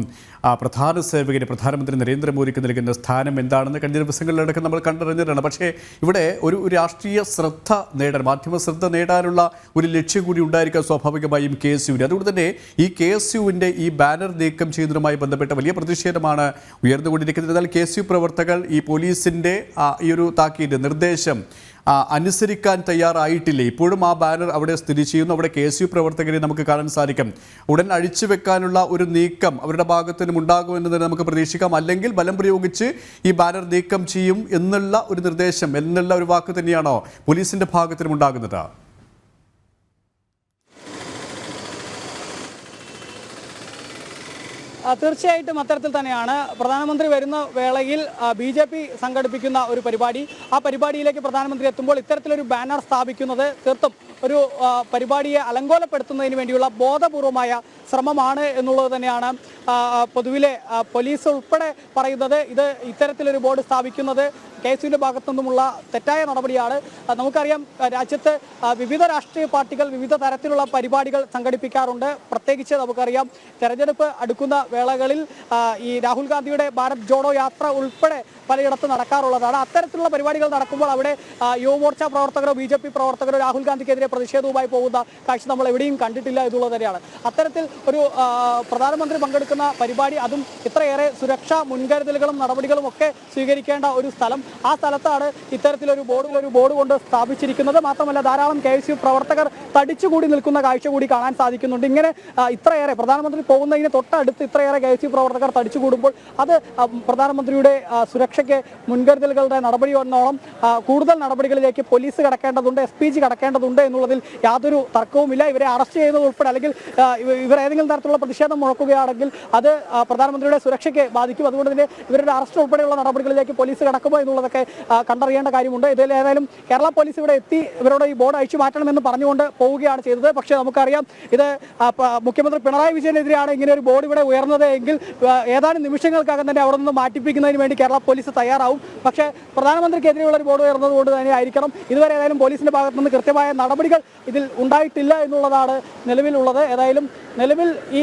പ്രധാന സേവകന് പ്രധാനമന്ത്രി നരേന്ദ്രമോദിക്ക് നൽകുന്ന സ്ഥാനം എന്താണെന്ന് കഴിഞ്ഞ ദിവസങ്ങളിലടക്കം നമ്മൾ കണ്ടറിഞ്ഞതാണ്. പക്ഷേ ഇവിടെ ഒരു രാഷ്ട്രീയ ശ്രദ്ധ നേടാൻ മാധ്യമ ശ്രദ്ധ നേടാനുള്ള ഒരു ലക്ഷ്യം കൂടി ഉണ്ടായിരിക്കാം സ്വാഭാവികമായും കെ എസ് യുവിന്. അതുകൊണ്ട് തന്നെ ഈ കെ എസ് യുവിന്റെ ഈ ബാനർ നീക്കം ചെയ്യുന്നതുമായി ബന്ധപ്പെട്ട വലിയ പ്രതിഷേധമാണ് ഉയർന്നുകൊണ്ടിരിക്കുന്നത്. എന്നാൽ കെ എസ് യു പ്രവർത്തകർ ഈ പോലീസിന്റെ ഈ ഒരു താക്കീത് നിർദ്ദേശം അനുസരിക്കാൻ തയ്യാറായിട്ടില്ല? ഇപ്പോഴും ആ ബാനർ അവിടെ സ്ഥിതി ചെയ്യുന്നു. അവിടെ കെ എസ് യു പ്രവർത്തകരെ നമുക്ക് കാണാൻ സാധിക്കും. ഉടൻ അഴിച്ചു വെക്കാനുള്ള ഒരു നീക്കം അവരുടെ ഭാഗത്തുനിന്നും ഉണ്ടാകുമെന്ന് തന്നെ നമുക്ക് പ്രതീക്ഷിക്കാം. അല്ലെങ്കിൽ ബലം പ്രയോഗിച്ച് ഈ ബാനർ നീക്കം ചെയ്യും എന്നുള്ള ഒരു നിർദ്ദേശം എന്നുള്ള ഒരു വാക്ക് തന്നെയാണോ പോലീസിന്റെ ഭാഗത്തിനും ഉണ്ടാകുന്നത്? തീർച്ചയായിട്ടും അത്തരത്തിൽ തന്നെയാണ്. പ്രധാനമന്ത്രി വരുന്ന വേളയിൽ ബി ജെ പി സംഘടിപ്പിക്കുന്ന ഒരു പരിപാടി. ആ പരിപാടിയിലേക്ക് പ്രധാനമന്ത്രി എത്തുമ്പോൾ ഇത്തരത്തിലൊരു ബാനർ സ്ഥാപിക്കുന്നത് തീർത്തും ഒരു പരിപാടിയെ അലങ്കോലപ്പെടുത്തുന്നതിന് വേണ്ടിയുള്ള ബോധപൂർവമായ ശ്രമമാണ് എന്നുള്ളത് തന്നെയാണ് പൊതുവിലെ പോലീസ് ഉൾപ്പെടെ പറയുന്നത്. ഇത് ഇത്തരത്തിലൊരു ബോർഡ് സ്ഥാപിക്കുന്നത് കെ എസ് യുവിന്റെ ഭാഗത്തു നിന്നുമുള്ള തെറ്റായ നടപടിയാണ്. നമുക്കറിയാം രാജ്യത്ത് വിവിധ രാഷ്ട്രീയ പാർട്ടികൾ വിവിധ തരത്തിലുള്ള പരിപാടികൾ സംഘടിപ്പിക്കാറുണ്ട്. പ്രത്യേകിച്ച് നമുക്കറിയാം തെരഞ്ഞെടുപ്പ് അടുക്കുന്ന വേളകളിൽ ഈ രാഹുൽ ഗാന്ധിയുടെ ഭാരത് ജോഡോ യാത്ര ഉൾപ്പെടെ പലയിടത്തും നടക്കാറുള്ളതാണ്. അത്തരത്തിലുള്ള പരിപാടികൾ നടക്കുമ്പോൾ അവിടെ യുവമോർച്ച പ്രവർത്തകരോ ബി ജെ പി പ്രവർത്തകരോ രാഹുൽ ഗാന്ധിക്കെതിരെ പ്രതിഷേധവുമായി പോകുന്ന കാഴ്ച നമ്മൾ എവിടെയും കണ്ടിട്ടില്ല എന്നുള്ളത് തന്നെയാണ്. അത്തരത്തിൽ ഒരു പ്രധാനമന്ത്രി പങ്കെടുക്കുന്ന പരിപാടി അതും ഇത്രയേറെ സുരക്ഷാ മുൻകരുതലുകളും നടപടികളും ഒക്കെ സ്വീകരിക്കേണ്ട ഒരു സ്ഥലം. ആ സ്ഥലത്താണ് ഇത്തരത്തിലൊരു ബോർഡ് ഒരു ബോർഡ് കൊണ്ട് സ്ഥാപിച്ചിരിക്കുന്നത്. മാത്രമല്ല ധാരാളം കെ പ്രവർത്തകർ തടിച്ചുകൂടി നിൽക്കുന്ന കാഴ്ച കൂടി കാണാൻ സാധിക്കുന്നുണ്ട്. ഇങ്ങനെ ഇത്രയേറെ പ്രധാനമന്ത്രി പോകുന്നതിന് തൊട്ടടുത്ത് ഇത്രയേറെ കെ പ്രവർത്തകർ തടിച്ചുകൂടുമ്പോൾ അത് പ്രധാനമന്ത്രിയുടെ സുരക്ഷയ്ക്ക് മുൻകരുതലുകളുടെ നടപടി വന്നോളം കൂടുതൽ നടപടികളിലേക്ക് പോലീസ് കടക്കേണ്ടതുണ്ട് എസ് പി ജി കടക്കേണ്ടതുണ്ട് എന്നുള്ളതിൽ യാതൊരു തർക്കവുമില്ല. ഇവരെ അറസ്റ്റ് ചെയ്യുന്നത് ഉൾപ്പെടെ അല്ലെങ്കിൽ ഇവരെ ഏതെങ്കിലും തരത്തിലുള്ള പ്രതിഷേധം മുഴക്കുകയാണെങ്കിൽ അത് പ്രധാനമന്ത്രിയുടെ സുരക്ഷയ്ക്ക് ബാധിക്കും. അതുകൊണ്ട് തന്നെ ഇവരുടെ അറസ്റ്റ് ഉൾപ്പെടെയുള്ള നടപടികളിലേക്ക് പോലീസ് കടക്കുമോ എന്നുള്ളതൊക്കെ കണ്ടറിയേണ്ട കാര്യമുണ്ട്. ഇതിൽ ഏതായാലും കേരള പോലീസ് ഇവിടെ എത്തി ഇവരോട് ഈ ബോർഡ് അഴിച്ചു മാറ്റണമെന്ന് പറഞ്ഞുകൊണ്ട് പോവുകയാണ് ചെയ്തത്. പക്ഷേ നമുക്കറിയാം ഇത് മുഖ്യമന്ത്രി പിണറായി വിജയനെതിരെയാണ് ഇങ്ങനെ ഒരു ബോർഡ് ഇവിടെ ഉയർന്നത് എങ്കിൽ ഏതാനും നിമിഷങ്ങൾക്കകം തന്നെ അവിടെ നിന്ന് മാറ്റിപ്പിക്കുന്നതിന് വേണ്ടി കേരള പോലീസ് തയ്യാറാവും. പക്ഷേ പ്രധാനമന്ത്രിക്കെതിരെയുള്ള ഒരു ബോർഡ് ഉയർന്നത് കൊണ്ട് തന്നെ ആയിരിക്കണം. ഇതുവരെ ഏതായാലും പോലീസിന്റെ ഭാഗത്തുനിന്ന് കൃത്യമായ നടപടികൾ ഇതിൽ ഉണ്ടായിട്ടില്ല എന്നുള്ളതാണ് നിലവിലുള്ളത്. ഏതായാലും നിലവിൽ ഈ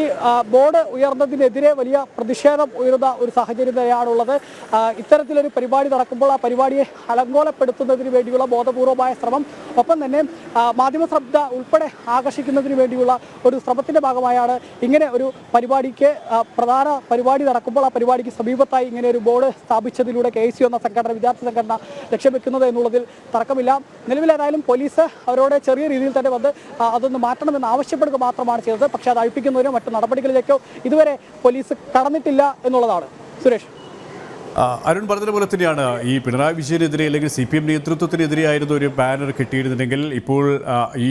ബോർഡ് ഉയർന്നതിനെതിരെ വലിയ പ്രതിഷേധം ഉയരുന്ന ഒരു സാഹചര്യം തന്നെയാണുള്ളത് ആ, ഇത്തരത്തിലൊരു പരിപാടി നടക്കുമ്പോൾ ആ പരിപാടിയെ അലങ്കോലപ്പെടുത്തുന്നതിന് വേണ്ടിയുള്ള ബോധപൂർവമായ ശ്രമം ഒപ്പം തന്നെ മാധ്യമ ശ്രദ്ധ ഉൾപ്പെടെ ആകർഷിക്കുന്നതിന് വേണ്ടിയുള്ള ഒരു ശ്രമത്തിന്റെ ഭാഗമായാണ് ഇങ്ങനെ ഒരു പരിപാടിക്ക് പ്രധാന പരിപാടി നടക്കുമ്പോൾ ആ പരിപാടിക്ക് സമീപത്തായി ഇങ്ങനെ ഒരു ബോർഡ് സ്ഥാപിച്ചതിലൂടെ കെ എന്ന സംഘടന വിദ്യാർത്ഥി സംഘടന ലക്ഷ്യം വെക്കുന്നത് എന്നുള്ളതിൽ തർക്കമില്ല. നിലവിലേതായാലും പോലീസ് അവരോട് ചെറിയ രീതിയിൽ തന്നെ വന്ന് അതൊന്ന് മാറ്റണമെന്ന് ആവശ്യപ്പെടുക മാത്രമാണ് ചെയ്തത്. പക്ഷേ അത് അഴിപ്പിക്കുന്നതിനോ മറ്റു നടപടികളിലേക്കോ ഇതുവരെ പോലീസ് കടന്നിട്ടില്ല എന്നുള്ളതാണ്. സുരേഷ്. അരുൺ പറഞ്ഞതുപോലെ തന്നെയാണ്. ഈ പിണറായി വിജയനെതിരെ അല്ലെങ്കിൽ സി പി എം നേതൃത്വത്തിനെതിരെയായിരുന്നു ഒരു ബാനർ കിട്ടിയിരുന്നെങ്കിൽ ഇപ്പോൾ ഈ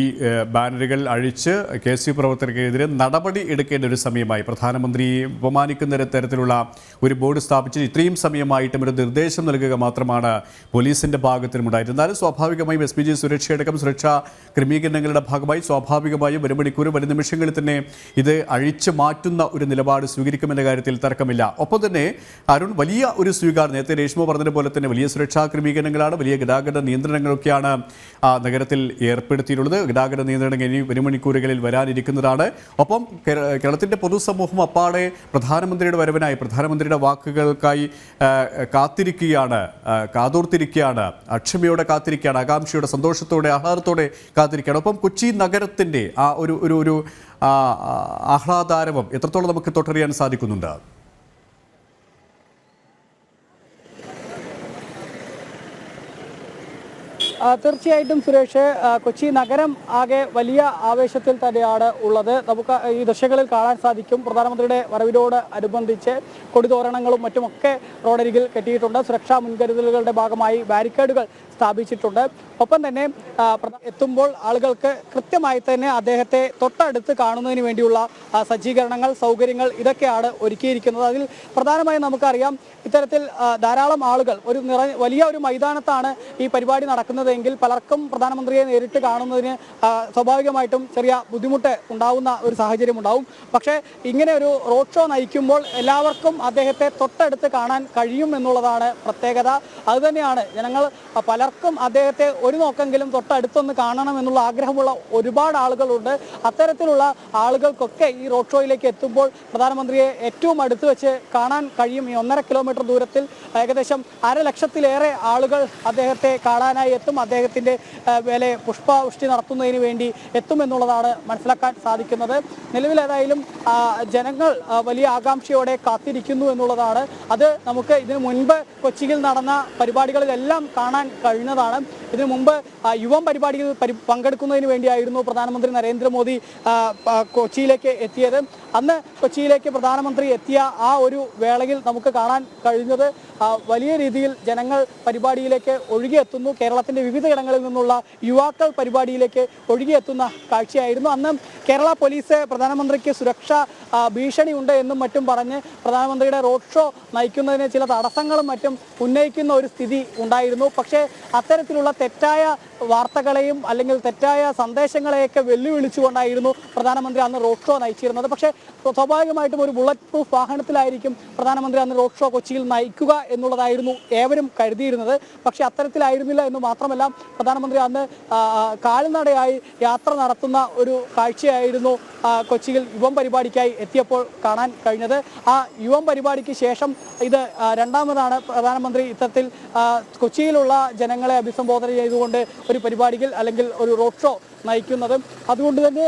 ബാനറുകൾ അഴിച്ച് കെ യു പ്രവർത്തകർക്കെതിരെ നടപടി എടുക്കേണ്ട ഒരു സമയമായി. പ്രധാനമന്ത്രിയെ ഉപമാനിക്കുന്ന തരത്തിലുള്ള ഒരു ബോർഡ് സ്ഥാപിച്ച് ഇത്രയും സമയമായിട്ടും ഒരു നിർദ്ദേശം നൽകുക മാത്രമാണ് പോലീസിന്റെ ഭാഗത്തിനും ഉണ്ടായിരുന്നത് എന്നാലും സ്വാഭാവികമായും എസ് പി ജി സുരക്ഷയടക്കം സുരക്ഷാ ക്രമീകരണങ്ങളുടെ ഭാഗമായി സ്വാഭാവികമായും ഒരു മണിക്കൂർ വരും നിമിഷങ്ങളിൽ തന്നെ ഇത് അഴിച്ചു മാറ്റുന്ന ഒരു നിലപാട് സ്വീകരിക്കുമെന്ന കാര്യത്തിൽ തർക്കമില്ല. ഒപ്പം തന്നെ അരുൺ വലിയ ഒരു സ്വീകാരം. നേരത്തെ രേഷ്മ പറഞ്ഞതുപോലെ തന്നെ വലിയ സുരക്ഷാ ക്രമീകരണങ്ങളാണ് വലിയ ഗതാഗത നിയന്ത്രണങ്ങളൊക്കെയാണ് നഗരത്തിൽ ഏർപ്പെടുത്തിയിട്ടുള്ളത്. ഗതാഗത നിയന്ത്രണങ്ങൾ ഇനി വരും മണിക്കൂറുകളിൽ വരാനിരിക്കുന്നതാണ്. ഒപ്പം കേരളത്തിന്റെ പൊതുസമൂഹം അപ്പാടെ പ്രധാനമന്ത്രിയുടെ വരവിനായി പ്രധാനമന്ത്രിയുടെ വാക്കുകൾക്കായി കാത്തിരിക്കുകയാണ് കാതോർത്തിരിക്കുകയാണ് അക്ഷമയോടെ കാത്തിരിക്കുകയാണ് ആകാംക്ഷയോടെ സന്തോഷത്തോടെ ആഹ്ലാദത്തോടെ കാത്തിരിക്കുകയാണ്. ഒപ്പം കൊച്ചി നഗരത്തിന്റെ ആ ഒരു ഒരു ആഹ്ലാദാരവം എത്രത്തോളം നമുക്ക് തൊട്ടറിയാൻ സാധിക്കുന്നുണ്ട്? തീർച്ചയായിട്ടും സുരേഷ് കൊച്ചി നഗരം ആകെ വലിയ ആവേശത്തിൽ തന്നെയാണ് ഉള്ളത്. നമുക്ക് ഈ ദൃശ്യങ്ങളിൽ കാണാൻ സാധിക്കും. പ്രധാനമന്ത്രിയുടെ വരവിനോട് അനുബന്ധിച്ച് കൊടിതോരണങ്ങളും മറ്റുമൊക്കെ റോഡരികിൽ കെട്ടിയിട്ടുണ്ട്. സുരക്ഷാ മുൻകരുതലുകളുടെ ഭാഗമായി ബാരിക്കേഡുകൾ സ്ഥാപിച്ചിട്ടുണ്ട്. ഒപ്പം തന്നെ എത്തുമ്പോൾ ആളുകൾക്ക് കൃത്യമായി തന്നെ അദ്ദേഹത്തെ തൊട്ടടുത്ത് കാണുന്നതിന് വേണ്ടിയുള്ള സജ്ജീകരണങ്ങൾ സൗകര്യങ്ങൾ ഇതൊക്കെയാണ് ഒരുക്കിയിരിക്കുന്നത്. അതിൽ പ്രധാനമായും നമുക്കറിയാം ഇത്തരത്തിൽ ധാരാളം ആളുകൾ ഒരു നിറ വലിയ ഒരു മൈതാനത്താണ് ഈ പരിപാടി നടക്കുന്നത് എത്തുന്നതെങ്കിൽ പലർക്കും പ്രധാനമന്ത്രിയെ നേരിട്ട് കാണുന്നതിന് സ്വാഭാവികമായിട്ടും ചെറിയ ബുദ്ധിമുട്ട് ഉണ്ടാവുന്ന ഒരു സാഹചര്യം ഉണ്ടാവും. പക്ഷേ ഇങ്ങനെ ഒരു റോഡ് ഷോ നയിക്കുമ്പോൾ എല്ലാവർക്കും അദ്ദേഹത്തെ തൊട്ടടുത്ത് കാണാൻ കഴിയും എന്നുള്ളതാണ് പ്രത്യേകത. അതുതന്നെയാണ് ജനങ്ങൾ പലർക്കും അദ്ദേഹത്തെ ഒരു നോക്കെങ്കിലും തൊട്ടടുത്തൊന്ന് കാണണം എന്നുള്ള ആഗ്രഹമുള്ള ഒരുപാട് ആളുകളുണ്ട്. അത്തരത്തിലുള്ള ആളുകൾക്കൊക്കെ ഈ റോഡ് ഷോയിലേക്ക് എത്തുമ്പോൾ പ്രധാനമന്ത്രിയെ ഏറ്റവും അടുത്ത് വെച്ച് കാണാൻ കഴിയും. ഈ ഒന്നര കിലോമീറ്റർ ദൂരത്തിൽ ഏകദേശം അര ലക്ഷത്തിലേറെ ആളുകൾ അദ്ദേഹത്തെ കാണാനായി എത്തും. അദ്ദേഹത്തിന്റെ വില പുഷ്പവൃഷ്ടി നടത്തുന്നതിന് വേണ്ടി എത്തുമെന്നുള്ളതാണ് മനസ്സിലാക്കാൻ സാധിക്കുന്നത്. നിലവിൽ ഏതായാലും ജനങ്ങൾ വലിയ ആകാംക്ഷയോടെ കാത്തിരിക്കുന്നു എന്നുള്ളതാണ്. അത് നമുക്ക് ഇതിനു മുൻപ് കൊച്ചിയിൽ നടന്ന പരിപാടികളിലെല്ലാം കാണാൻ കഴിഞ്ഞതാണ്. ഇതിനു മുമ്പ് യുവം പരിപാടിയിൽ പരി പങ്കെടുക്കുന്നതിന് വേണ്ടിയായിരുന്നു പ്രധാനമന്ത്രി നരേന്ദ്രമോദി കൊച്ചിയിലേക്ക് എത്തിയത്. അന്ന് കൊച്ചിയിലേക്ക് പ്രധാനമന്ത്രി എത്തിയ ആ ഒരു വേളയിൽ നമുക്ക് കാണാൻ കഴിഞ്ഞത് വലിയ രീതിയിൽ ജനങ്ങൾ പരിപാടിയിലേക്ക് ഒഴുകിയെത്തുന്നു. കേരളത്തിന്റെ വിവിധ ഇടങ്ങളിൽ നിന്നുള്ള യുവാക്കൾ പരിപാടിയിലേക്ക് ഒഴുകിയെത്തുന്ന കാഴ്ചയായിരുന്നു. അന്ന് കേരള പോലീസ് പ്രധാനമന്ത്രിക്ക് സുരക്ഷ ഭീഷണി ഭീഷണിയുണ്ട് എന്നും മറ്റും പറഞ്ഞ് പ്രധാനമന്ത്രിയുടെ റോഡ് ഷോ നയിക്കുന്നതിന് ചില തടസ്സങ്ങളും മറ്റും ഉന്നയിക്കുന്ന ഒരു സ്ഥിതി ഉണ്ടായിരുന്നു. പക്ഷേ അത്തരത്തിലുള്ള തെറ്റായ വാർത്തകളെയും അല്ലെങ്കിൽ തെറ്റായ സന്ദേശങ്ങളെയൊക്കെ വെല്ലുവിളിച്ചുകൊണ്ടായിരുന്നു പ്രധാനമന്ത്രി അന്ന് റോഡ് ഷോ നയിച്ചിരുന്നത്. പക്ഷേ സ്വാഭാവികമായിട്ടും ഒരു ബുള്ളറ്റ് പ്രൂഫ് വാഹനത്തിലായിരിക്കും പ്രധാനമന്ത്രി അന്ന് റോഡ് ഷോ കൊച്ചിയിൽ നയിക്കുക എന്നുള്ളതായിരുന്നു ഏവരും കരുതിയിരുന്നത്. പക്ഷേ അത്തരത്തിലായിരുന്നില്ല എന്ന് മാത്രമല്ല പ്രധാനമന്ത്രി അന്ന് കാൽനടയായി യാത്ര നടത്തുന്ന ഒരു കാഴ്ചയായിരുന്നു കൊച്ചിയിൽ യുവം പരിപാടിക്കായി എത്തിയപ്പോൾ കാണാൻ കഴിഞ്ഞത്. ആ യുവം പരിപാടിക്ക് ശേഷം ഇത് രണ്ടാമതാണ് പ്രധാനമന്ത്രി ഇത്തരത്തിൽ കൊച്ചിയിലുള്ള ജനങ്ങളെ അഭിസംബോധന ചെയ്തുകൊണ്ട് ഒരു പരിപാടിയിൽ അല്ലെങ്കിൽ ഒരു റോഡ് ഷോ നയിക്കുന്നത്. അതുകൊണ്ട് തന്നെ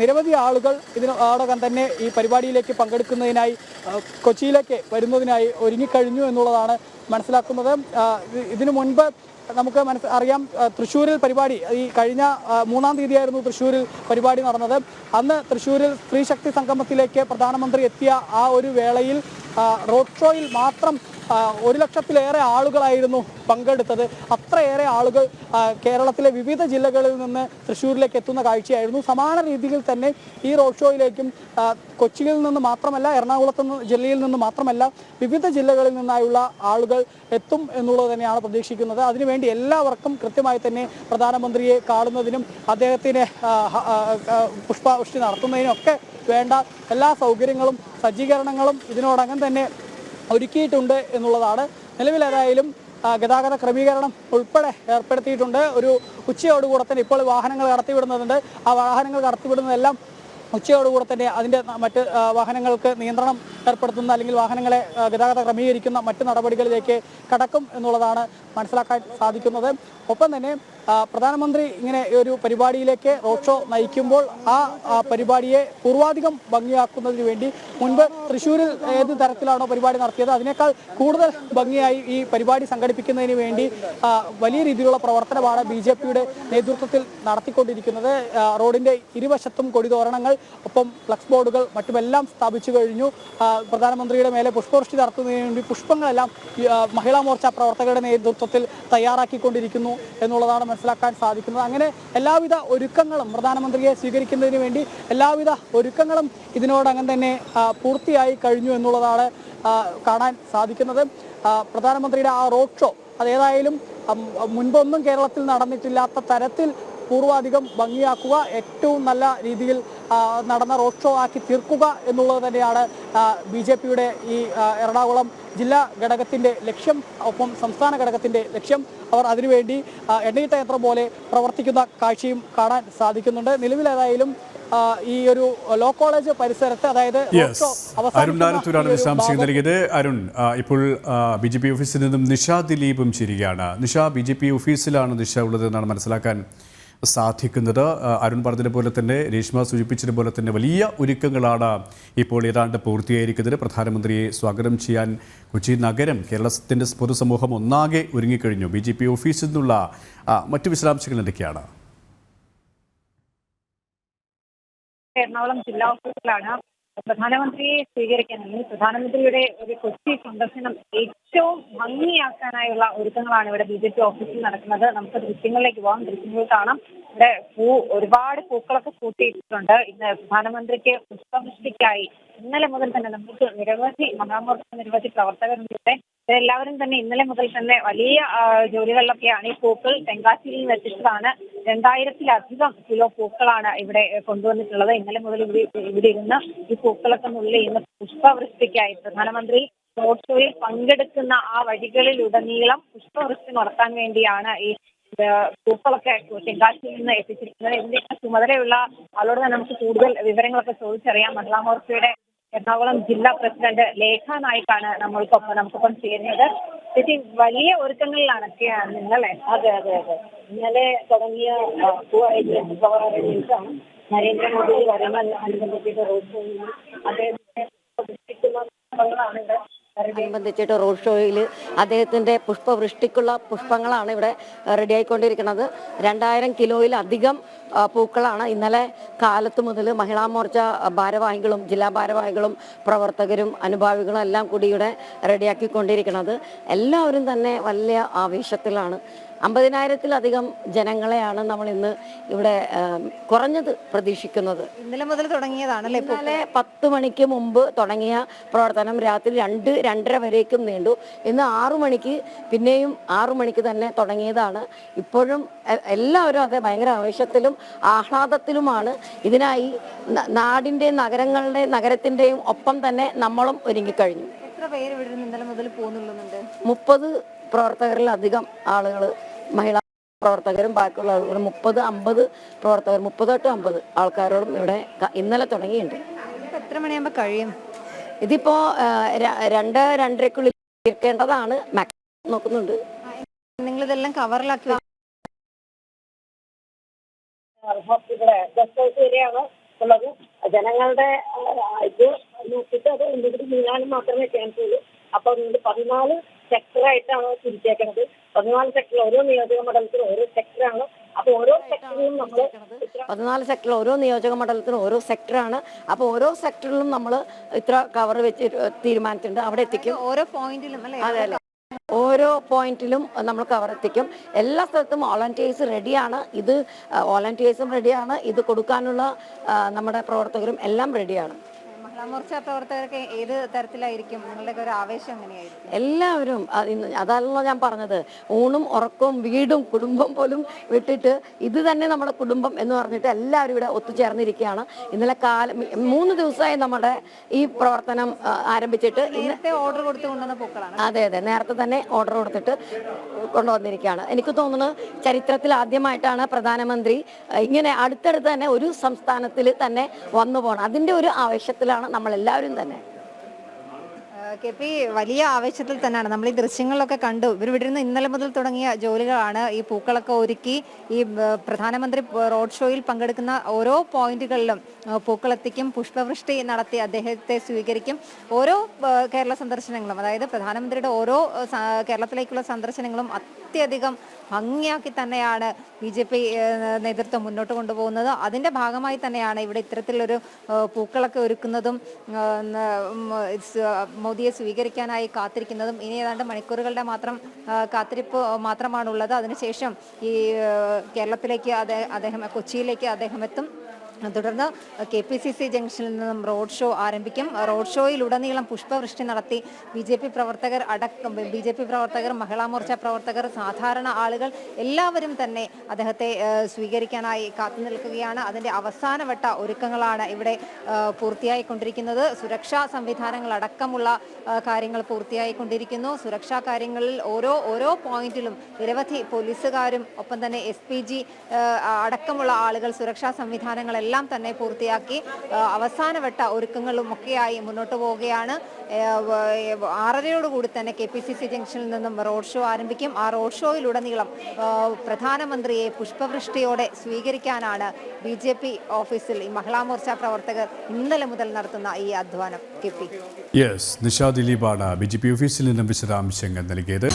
നിരവധി ആളുകൾ ഇതിനോടകം തന്നെ ഈ പരിപാടിയിലേക്ക് പങ്കെടുക്കുന്നതിനായി കൊച്ചിയിലേക്ക് വരുന്നതിനായി ഒരുങ്ങിക്കഴിഞ്ഞു എന്നുള്ളതാണ് മനസ്സിലാക്കുന്നത്. ഇതിനു മുൻപ് നമുക്ക് മനസ്സ് അറിയാം തൃശ്ശൂരിൽ പരിപാടി ഈ കഴിഞ്ഞ മൂന്നാം തീയതിയായിരുന്നു തൃശ്ശൂരിൽ പരിപാടി നടന്നത്. അന്ന് തൃശ്ശൂരിൽ സ്ത്രീ ശക്തി സംഗമത്തിലേക്ക് പ്രധാനമന്ത്രി എത്തിയ ആ ഒരു വേളയിൽ റോഡ് ഷോയിൽ മാത്രം ഒരു ലക്ഷത്തിലേറെ ആളുകളായിരുന്നു പങ്കെടുത്തത്. അത്രയേറെ ആളുകൾ കേരളത്തിലെ വിവിധ ജില്ലകളിൽ നിന്ന് തൃശ്ശൂരിലേക്ക് എത്തുന്ന കാഴ്ചയായിരുന്നു. സമാന രീതിയിൽ തന്നെ ഈ റോഡ് ഷോയിലേക്കും കൊച്ചിയിൽ നിന്ന് മാത്രമല്ല എറണാകുളത്ത് ജില്ലയിൽ നിന്ന് മാത്രമല്ല വിവിധ ജില്ലകളിൽ നിന്നായുള്ള ആളുകൾ എത്തും എന്നുള്ളത് തന്നെയാണ് പ്രതീക്ഷിക്കുന്നത്. അതിനുവേണ്ടി എല്ലാവർക്കും കൃത്യമായി തന്നെ പ്രധാനമന്ത്രിയെ കാണുന്നതിനും അദ്ദേഹത്തിന് പുഷ്പവൃഷ്ടി നടത്തുന്നതിനും ഒക്കെ വേണ്ട എല്ലാ സൗകര്യങ്ങളും സജ്ജീകരണങ്ങളും ഇതിനോടകം തന്നെ ഒരുക്കിയിട്ടുണ്ട് എന്നുള്ളതാണ്. നിലവിലേതായാലും ഗതാഗത ക്രമീകരണം ഉൾപ്പെടെ ഏർപ്പെടുത്തിയിട്ടുണ്ട്. ഒരു ഉച്ചയോടുകൂടെ തന്നെ ഇപ്പോൾ വാഹനങ്ങൾ കടത്തിവിടുന്നതുണ്ട്. ആ വാഹനങ്ങൾ കടത്തിവിടുന്നതെല്ലാം ഉച്ചയോടുകൂടെ തന്നെ അതിന്റെ മറ്റ് വാഹനങ്ങൾക്ക് നിയന്ത്രണം ഏർപ്പെടുത്തുന്ന അല്ലെങ്കിൽ വാഹനങ്ങളെ ഗതാഗത ക്രമീകരിക്കുന്ന മറ്റ് നടപടികളിലേക്ക് കടക്കും എന്നുള്ളതാണ് മനസ്സിലാക്കാൻ സാധിക്കുന്നത്. ഒപ്പം തന്നെ പ്രധാനമന്ത്രി ഇങ്ങനെ ഒരു പരിപാടിയിലേക്ക് റോഡ് ഷോ നയിക്കുമ്പോൾ ആ പരിപാടിയെ പൂർവാധികം ഭംഗിയാക്കുന്നതിന് വേണ്ടി മുൻപ് തൃശ്ശൂരിൽ ഏത് തരത്തിലാണോ പരിപാടി നടത്തിയത് അതിനേക്കാൾ കൂടുതൽ ഭംഗിയായി ഈ പരിപാടി സംഘടിപ്പിക്കുന്നതിന് വേണ്ടി വലിയ രീതിയിലുള്ള പ്രവർത്തനമാണ് ബി ജെ പിയുടെ നേതൃത്വത്തിൽ നടത്തിക്കൊണ്ടിരിക്കുന്നത്. റോഡിന്റെ ഇരുവശത്തും കൊടിതോരണങ്ങൾ ഒപ്പം ഫ്ലക്സ് ബോർഡുകൾ മറ്റുമെല്ലാം സ്ഥാപിച്ചു കഴിഞ്ഞു. പ്രധാനമന്ത്രിയുടെ മേലെ പുഷ്പവൃഷ്ടി നടത്തുന്നതിന് വേണ്ടി പുഷ്പങ്ങളെല്ലാം മഹിളാ മോർച്ച പ്രവർത്തകരുടെ നേതൃത്വത്തിൽ തയ്യാറാക്കിക്കൊണ്ടിരിക്കുന്നു എന്നുള്ളതാണ് മനസ്സിലാക്കാൻ സാധിക്കുന്നത് അങ്ങനെ എല്ലാവിധ ഒരുക്കങ്ങളും പ്രധാനമന്ത്രിയെ സ്വീകരിക്കുന്നതിന് വേണ്ടി എല്ലാവിധ ഒരുക്കങ്ങളും ഇതിനോടകം തന്നെ പൂർത്തിയായി കഴിഞ്ഞു എന്നുള്ളതാണ് കാണാൻ സാധിക്കുന്നത്. പ്രധാനമന്ത്രിയുടെ ആ റോഡ് ഷോ അതേതായാലും മുൻപൊന്നും കേരളത്തിൽ നടന്നിട്ടില്ലാത്ത തരത്തിൽ പൂർവാധികം ഭംഗിയാക്കുക ഏറ്റവും നല്ല രീതിയിൽ നടന്ന റോഡ് ഷോ ആക്കി തീർക്കുക എന്നുള്ളത് തന്നെയാണ് ബി ജെ പിയുടെ ഈ എറണാകുളം ജില്ലാ ഘടകത്തിന്റെ ലക്ഷ്യം ഒപ്പം സംസ്ഥാന ഘടകത്തിന്റെ ലക്ഷ്യം. അവർ അതിനുവേണ്ടി എണ്ണയിട്ട യന്ത്രം പോലെ പ്രവർത്തിക്കുന്ന കാഴ്ചയും കാണാൻ സാധിക്കുന്നുണ്ട്. നിലവിലേതായാലും ഈ ഒരു ലോ കോളേജ് പരിസരത്ത് അതായത് അരുൺ ആലത്തൂരാണ് ഭാഗം- നൽകിയത് അരുൺ ഇപ്പോൾ ബി ജെ പി ഓഫീസിൽ നിന്നും നിഷ ദിലീപും ചിരികയാണ്. നിഷ ബി ജെ പി ഓഫീസിലാണ് നിഷ ഉള്ളത് എന്നാണ് മനസ്സിലാക്കാൻ സാധിക്കുന്നത്. അരുൺ പറഞ്ഞതുപോലെ തന്നെ രേഷ്മ സൂചിപ്പിച്ചതുപോലെ തന്നെ വലിയ ഒരുക്കങ്ങളാണ് ഇപ്പോൾ ഏതാണ്ട് പൂർത്തിയായിരിക്കുന്നത്. പ്രധാനമന്ത്രിയെ സ്വാഗതം ചെയ്യാൻ കൊച്ചി നഗരം കേരളത്തിന്റെ പൊതുസമൂഹം ഒന്നാകെ ഒരുങ്ങിക്കഴിഞ്ഞു. ബി ജെ പി ഓഫീസിൽ നിന്നുള്ള മറ്റു വിശദാംശങ്ങൾ എന്തൊക്കെയാണ്? എറണാകുളം ജില്ലാ ഓഫീസിലാണ് പ്രധാനമന്ത്രിയെ അല്ലെങ്കിൽ പ്രധാനമന്ത്രിയുടെ ഒരു കൊച്ചി സന്ദർശനം ഏറ്റവും ഭംഗിയാക്കാനായുള്ള ഒരുക്കങ്ങളാണ് ഇവിടെ ബി ജെ പി ഓഫീസിൽ നടക്കുന്നത്. നമുക്ക് ദൃശ്യങ്ങളിലേക്ക് പോകാം. ദൃശ്യങ്ങൾ കാണാം. ഇവിടെ പൂ ഒരുപാട് പൂക്കളൊക്കെ കൂട്ടിയിട്ടുണ്ട് ഇന്ന് പ്രധാനമന്ത്രിക്ക് പുഷ്പവൃഷ്ടിക്കായി ഇന്നലെ മുതൽ തന്നെ നമുക്ക് നിരവധി മഹാമോർച്ച നിരവധി പ്രവർത്തകരുണ്ട് ഇവിടെ. എല്ലാവരും തന്നെ ഇന്നലെ മുതൽ തന്നെ വലിയ ജോലികളിലൊക്കെയാണ് ഈ പൂക്കൾ തെങ്കാശ്ശേരിയിൽ എത്തിച്ചതാണ് രണ്ടായിരത്തിലധികം കിലോ പൂക്കളാണ് ഇവിടെ കൊണ്ടുവന്നിട്ടുള്ളത്. ഇന്നലെ മുതൽ ഇവിടെ ഇവിടെ ഇരുന്ന് ഈ പൂക്കളൊക്കെ നുള്ളി ഇന്ന് പുഷ്പവൃഷ്ടിക്കായി പ്രധാനമന്ത്രി റോഡ് ഷോയിൽ പങ്കെടുക്കുന്ന ആ വഴികളിലുടനീളം പുഷ്പവൃഷ്ടി നടത്താൻ വേണ്ടിയാണ് ഈ പൂക്കളൊക്കെ തെങ്കാശിയിൽ നിന്ന് എത്തിച്ചിരിക്കുന്നത്. ഇതിന്റെ ചുമതലയുള്ള ആളോട് തന്നെ നമുക്ക് കൂടുതൽ വിവരങ്ങളൊക്കെ ചോദിച്ചറിയാം. മഹിളാ മോർച്ചയുടെ എറണാകുളം ജില്ലാ പ്രസിഡന്റ് ലേഖ നായിക്കാണ് നമ്മൾക്കൊപ്പം നമുക്കൊപ്പം ചേരുന്നത്. ചേച്ചി വലിയ ഒരുക്കങ്ങളിലാണ് നിങ്ങളെ? അതെ അതെ അതെ. ഇന്നലെ തുടങ്ങിയ നരേന്ദ്രമോദി വരുന്ന അനുബന്ധിച്ചിട്ട് റോഡ് ഷോയിൽ അനുബന്ധിച്ചിട്ട് റോഡ് ഷോയിൽ അദ്ദേഹത്തിന്റെ പുഷ്പവൃഷ്ടിക്കുള്ള പുഷ്പങ്ങളാണ് ഇവിടെ റെഡിയായിക്കൊണ്ടിരിക്കുന്നത് രണ്ടായിരം കിലോയിലധികം പൂക്കളാണ്. ഇന്നലെ കാലത്ത് മുതൽ മഹിളാ മോർച്ച ഭാരവാഹികളും ജില്ലാ ഭാരവാഹികളും പ്രവർത്തകരും അനുഭാവികളും എല്ലാം കൂടി ഇവിടെ റെഡിയാക്കിക്കൊണ്ടിരിക്കുന്നത്. എല്ലാവരും തന്നെ വലിയ ആവേശത്തിലാണ്. അമ്പതിനായിരത്തിലധികം ജനങ്ങളെയാണ് നമ്മൾ ഇന്ന് ഇവിടെ കുറഞ്ഞത് പ്രതീക്ഷിക്കുന്നത്. ഇന്നലെ മുതൽ തുടങ്ങിയതാണ് ഇന്നലെ പത്ത് മണിക്ക് മുമ്പ് തുടങ്ങിയ പ്രവർത്തനം രാത്രി രണ്ട് രണ്ടര വരേക്കും നീണ്ടു. ഇന്ന് ആറു മണിക്ക് പിന്നെയും ആറു മണിക്ക് തന്നെ തുടങ്ങിയതാണ്. ഇപ്പോഴും എല്ലാവരും അതെ ഭയങ്കര ആവേശത്തിലും ആഹ്ലാദത്തിലുമാണ്. ഇതിനായി നാടിന്റെ നഗരങ്ങളുടെ നഗരത്തിന്റെയും ഒപ്പം തന്നെ നമ്മളും ഒരുങ്ങിക്കഴിഞ്ഞു. എത്ര പേര് ഇവിടെ നിന്ന് ഇന്നലെ മുതൽ പോകുന്നുള്ളുന്നുണ്ട് മുപ്പത് പ്രവർത്തകരിലധികം ആളുകൾ മഹിളാ പ്രവർത്തകരും ബാക്കിയുള്ള ആളുകൾ മുപ്പത് അമ്പത് പ്രവർത്തകർ മുപ്പത് തൊട്ട് അമ്പത് ആൾക്കാരോടും ഇവിടെ ഇന്നലെ തുടങ്ങിയിട്ടുണ്ട്. എത്ര മണിയാകുമ്പോ കഴിയും? ഇതിപ്പോ രണ്ട് രണ്ടരക്കുള്ളിൽ തീർക്കേണ്ടതാണ്. മാക്സിമം നോക്കുന്നുണ്ട്. നിങ്ങൾ ഇതെല്ലാം കവറിലാക്കി ഇവിടെ ഗസ്റ്റ് ഹൗസ് വരെയാണ് ഉള്ളത്. ജനങ്ങളുടെ ഇത് നോക്കിയിട്ട് അത് ഇവിടെ നീങ്ങാനും മാത്രമേ ചാൻസ് ഉള്ളൂ അപ്പൊ അതുകൊണ്ട് പതിനാല് സെക്ടറായിട്ടാണ് തിരിച്ചേക്കുന്നത് പതിനാല് സെക്ടർ ഓരോ നിയോജക മണ്ഡലത്തിലും ഓരോ സെക്ടറാണ്. അപ്പൊ ഓരോ സെക്ടറിലും നമ്മൾ പതിനാല് സെക്ടറിൽ ഓരോ നിയോജക മണ്ഡലത്തിനും ഓരോ സെക്ടറാണ്. അപ്പോൾ ഓരോ സെക്ടറിലും നമ്മൾ ഇത്ര കവർ വെച്ച് തീരുമാനിച്ചിട്ടുണ്ട്. അവിടെ എത്തിക്കും. ഓരോ പോയിന്റിലും അല്ലേ? അതെ അല്ലേ ഓരോ പോയിന്റിലും നമ്മൾ കവർ എത്തിക്കും. എല്ലാ സ്ഥലത്തും വോളണ്ടിയേഴ്സ് റെഡിയാണ് ഇത് വോളണ്ടിയേഴ്സും റെഡിയാണ് ഇത് കൊടുക്കാനുള്ള നമ്മുടെ പ്രവർത്തകരും എല്ലാം റെഡിയാണ് മോർച്ച പ്രവർത്തകർക്ക് ഏത് തരത്തിലായിരിക്കും? നിങ്ങളുടെ ഒരു ആവേശം എങ്ങനെയായിരിക്കും? എല്ലാവരും അത് അതല്ലോ ഞാൻ പറഞ്ഞത്. ഊണും ഉറക്കവും വീടും കുടുംബം പോലും വിട്ടിട്ട് ഇത് തന്നെ നമ്മുടെ കുടുംബം എന്ന് പറഞ്ഞിട്ട് എല്ലാവരും ഇവിടെ ഒത്തുചേർന്നിരിക്കുകയാണ്. ഇന്നലെ കാലം മൂന്ന് ദിവസമായി നമ്മുടെ ഈ പ്രവർത്തനം ആരംഭിച്ചിട്ട് നേരത്തെ ഓർഡർ കൊടുത്തു കൊണ്ടുവന്ന പൂക്കളാണ്. അതെ അതെ. നേരത്തെ തന്നെ ഓർഡർ കൊടുത്തിട്ട് കൊണ്ടുവന്നിരിക്കുകയാണ്. എനിക്ക് തോന്നുന്നു ചരിത്രത്തിൽ ആദ്യമായിട്ടാണ് പ്രധാനമന്ത്രി ഇങ്ങനെ അടുത്തടുത്ത് തന്നെ ഒരു സംസ്ഥാനത്തിൽ തന്നെ വന്നു പോകണം. അതിന്റെ ഒരു ആവേശത്തിലാണ് നമ്മൾ എല്ലാവരും തന്നെ കെ പി വലിയ ആവേശത്തിൽ തന്നെയാണ്. നമ്മൾ ഈ ദൃശ്യങ്ങളിലൊക്കെ കണ്ടു. ഇവർ ഇവിടെ നിന്ന് ഇന്നലെ മുതൽ തുടങ്ങിയ ജോലികളാണ് ഈ പൂക്കളൊക്കെ ഒരുക്കി ഈ പ്രധാനമന്ത്രി റോഡ് ഷോയിൽ പങ്കെടുക്കുന്ന ഓരോ പോയിന്റുകളിലും പൂക്കളെത്തിക്കും പുഷ്പവൃഷ്ടി നടത്തി അദ്ദേഹത്തെ സ്വീകരിക്കും. ഓരോ കേരള സന്ദർശനങ്ങളും അതായത് പ്രധാനമന്ത്രിയുടെ ഓരോ കേരളത്തിലേക്കുള്ള സന്ദർശനങ്ങളും അത്യധികം ഭംഗിയാക്കി തന്നെയാണ് ബി ജെ പി നേതൃത്വം മുന്നോട്ട് കൊണ്ടുപോകുന്നത്. അതിന്റെ ഭാഗമായി തന്നെയാണ് ഇവിടെ ഇത്തരത്തിലൊരു പൂക്കളൊക്കെ ഒരുക്കുന്നതും മോദിയെ സ്വീകരിക്കാനായി കാത്തിരിക്കുന്നതും ഇനി ഏതാണ്ട് മണിക്കൂറുകളുടെ മാത്രം കാത്തിരിപ്പ് മാത്രമാണുള്ളത്. അതിനുശേഷം ഈ കേരളത്തിലേക്ക് അദ്ദേ- അദ്ദേഹം കൊച്ചിയിലേക്ക് അദ്ദേഹം എത്തും. തുടർന്ന് കെ പി സി സി ജംഗ്ഷനിൽ നിന്നും റോഡ് ഷോ ആരംഭിക്കും. റോഡ് ഷോയിൽ ഉടനീളം പുഷ്പവൃഷ്ടി നടത്തി ബി ജെ പി പ്രവർത്തകർ അടക്കം ബി ജെ പി പ്രവർത്തകർ മഹിളാ മോർച്ച പ്രവർത്തകർ സാധാരണ ആളുകൾ എല്ലാവരും തന്നെ അദ്ദേഹത്തെ സ്വീകരിക്കാനായി കാത്തു നിൽക്കുകയാണ്. അതിന്റെ അവസാനവട്ട ഒരുക്കങ്ങളാണ് ഇവിടെ പൂർത്തിയായിക്കൊണ്ടിരിക്കുന്നത്. സുരക്ഷാ സംവിധാനങ്ങൾ അടക്കമുള്ള കാര്യങ്ങൾ പൂർത്തിയായിക്കൊണ്ടിരിക്കുന്നു. സുരക്ഷാ കാര്യങ്ങളിൽ ഓരോ ഓരോ പോയിന്റിലും നിരവധി പോലീസുകാരും ഒപ്പം തന്നെ എസ് പി ജി അടക്കമുള്ള ആളുകൾ സുരക്ഷാ സംവിധാനങ്ങളെല്ലാം തന്നെ പൂർത്തിയാക്കി അവസാനവട്ട ഒരുക്കങ്ങളും ഒക്കെയായി മുന്നോട്ട് പോവുകയാണ്. ആറരയോടുകൂടി തന്നെ കെ പി സി സി ജംഗ്ഷനിൽ നിന്നും റോഡ് ഷോ ആരംഭിക്കും. ആ റോഡ് ഷോയിലുടനീളം പ്രധാനമന്ത്രിയെ പുഷ്പവൃഷ്ടിയോടെ സ്വീകരിക്കാനാണ് ബി ജെ പി ഓഫീസിൽ ഈ മഹിളാമോർച്ച പ്രവർത്തകർ ഇന്നലെ മുതൽ നടത്തുന്ന ഈ അധ്വാനം. K P. യെസ് നിഷാ ദിലീപാണ് ബി ജെ പി ഓഫീസിൽ നിന്നും വിശദാംശങ്ങൾ നൽകിയത്.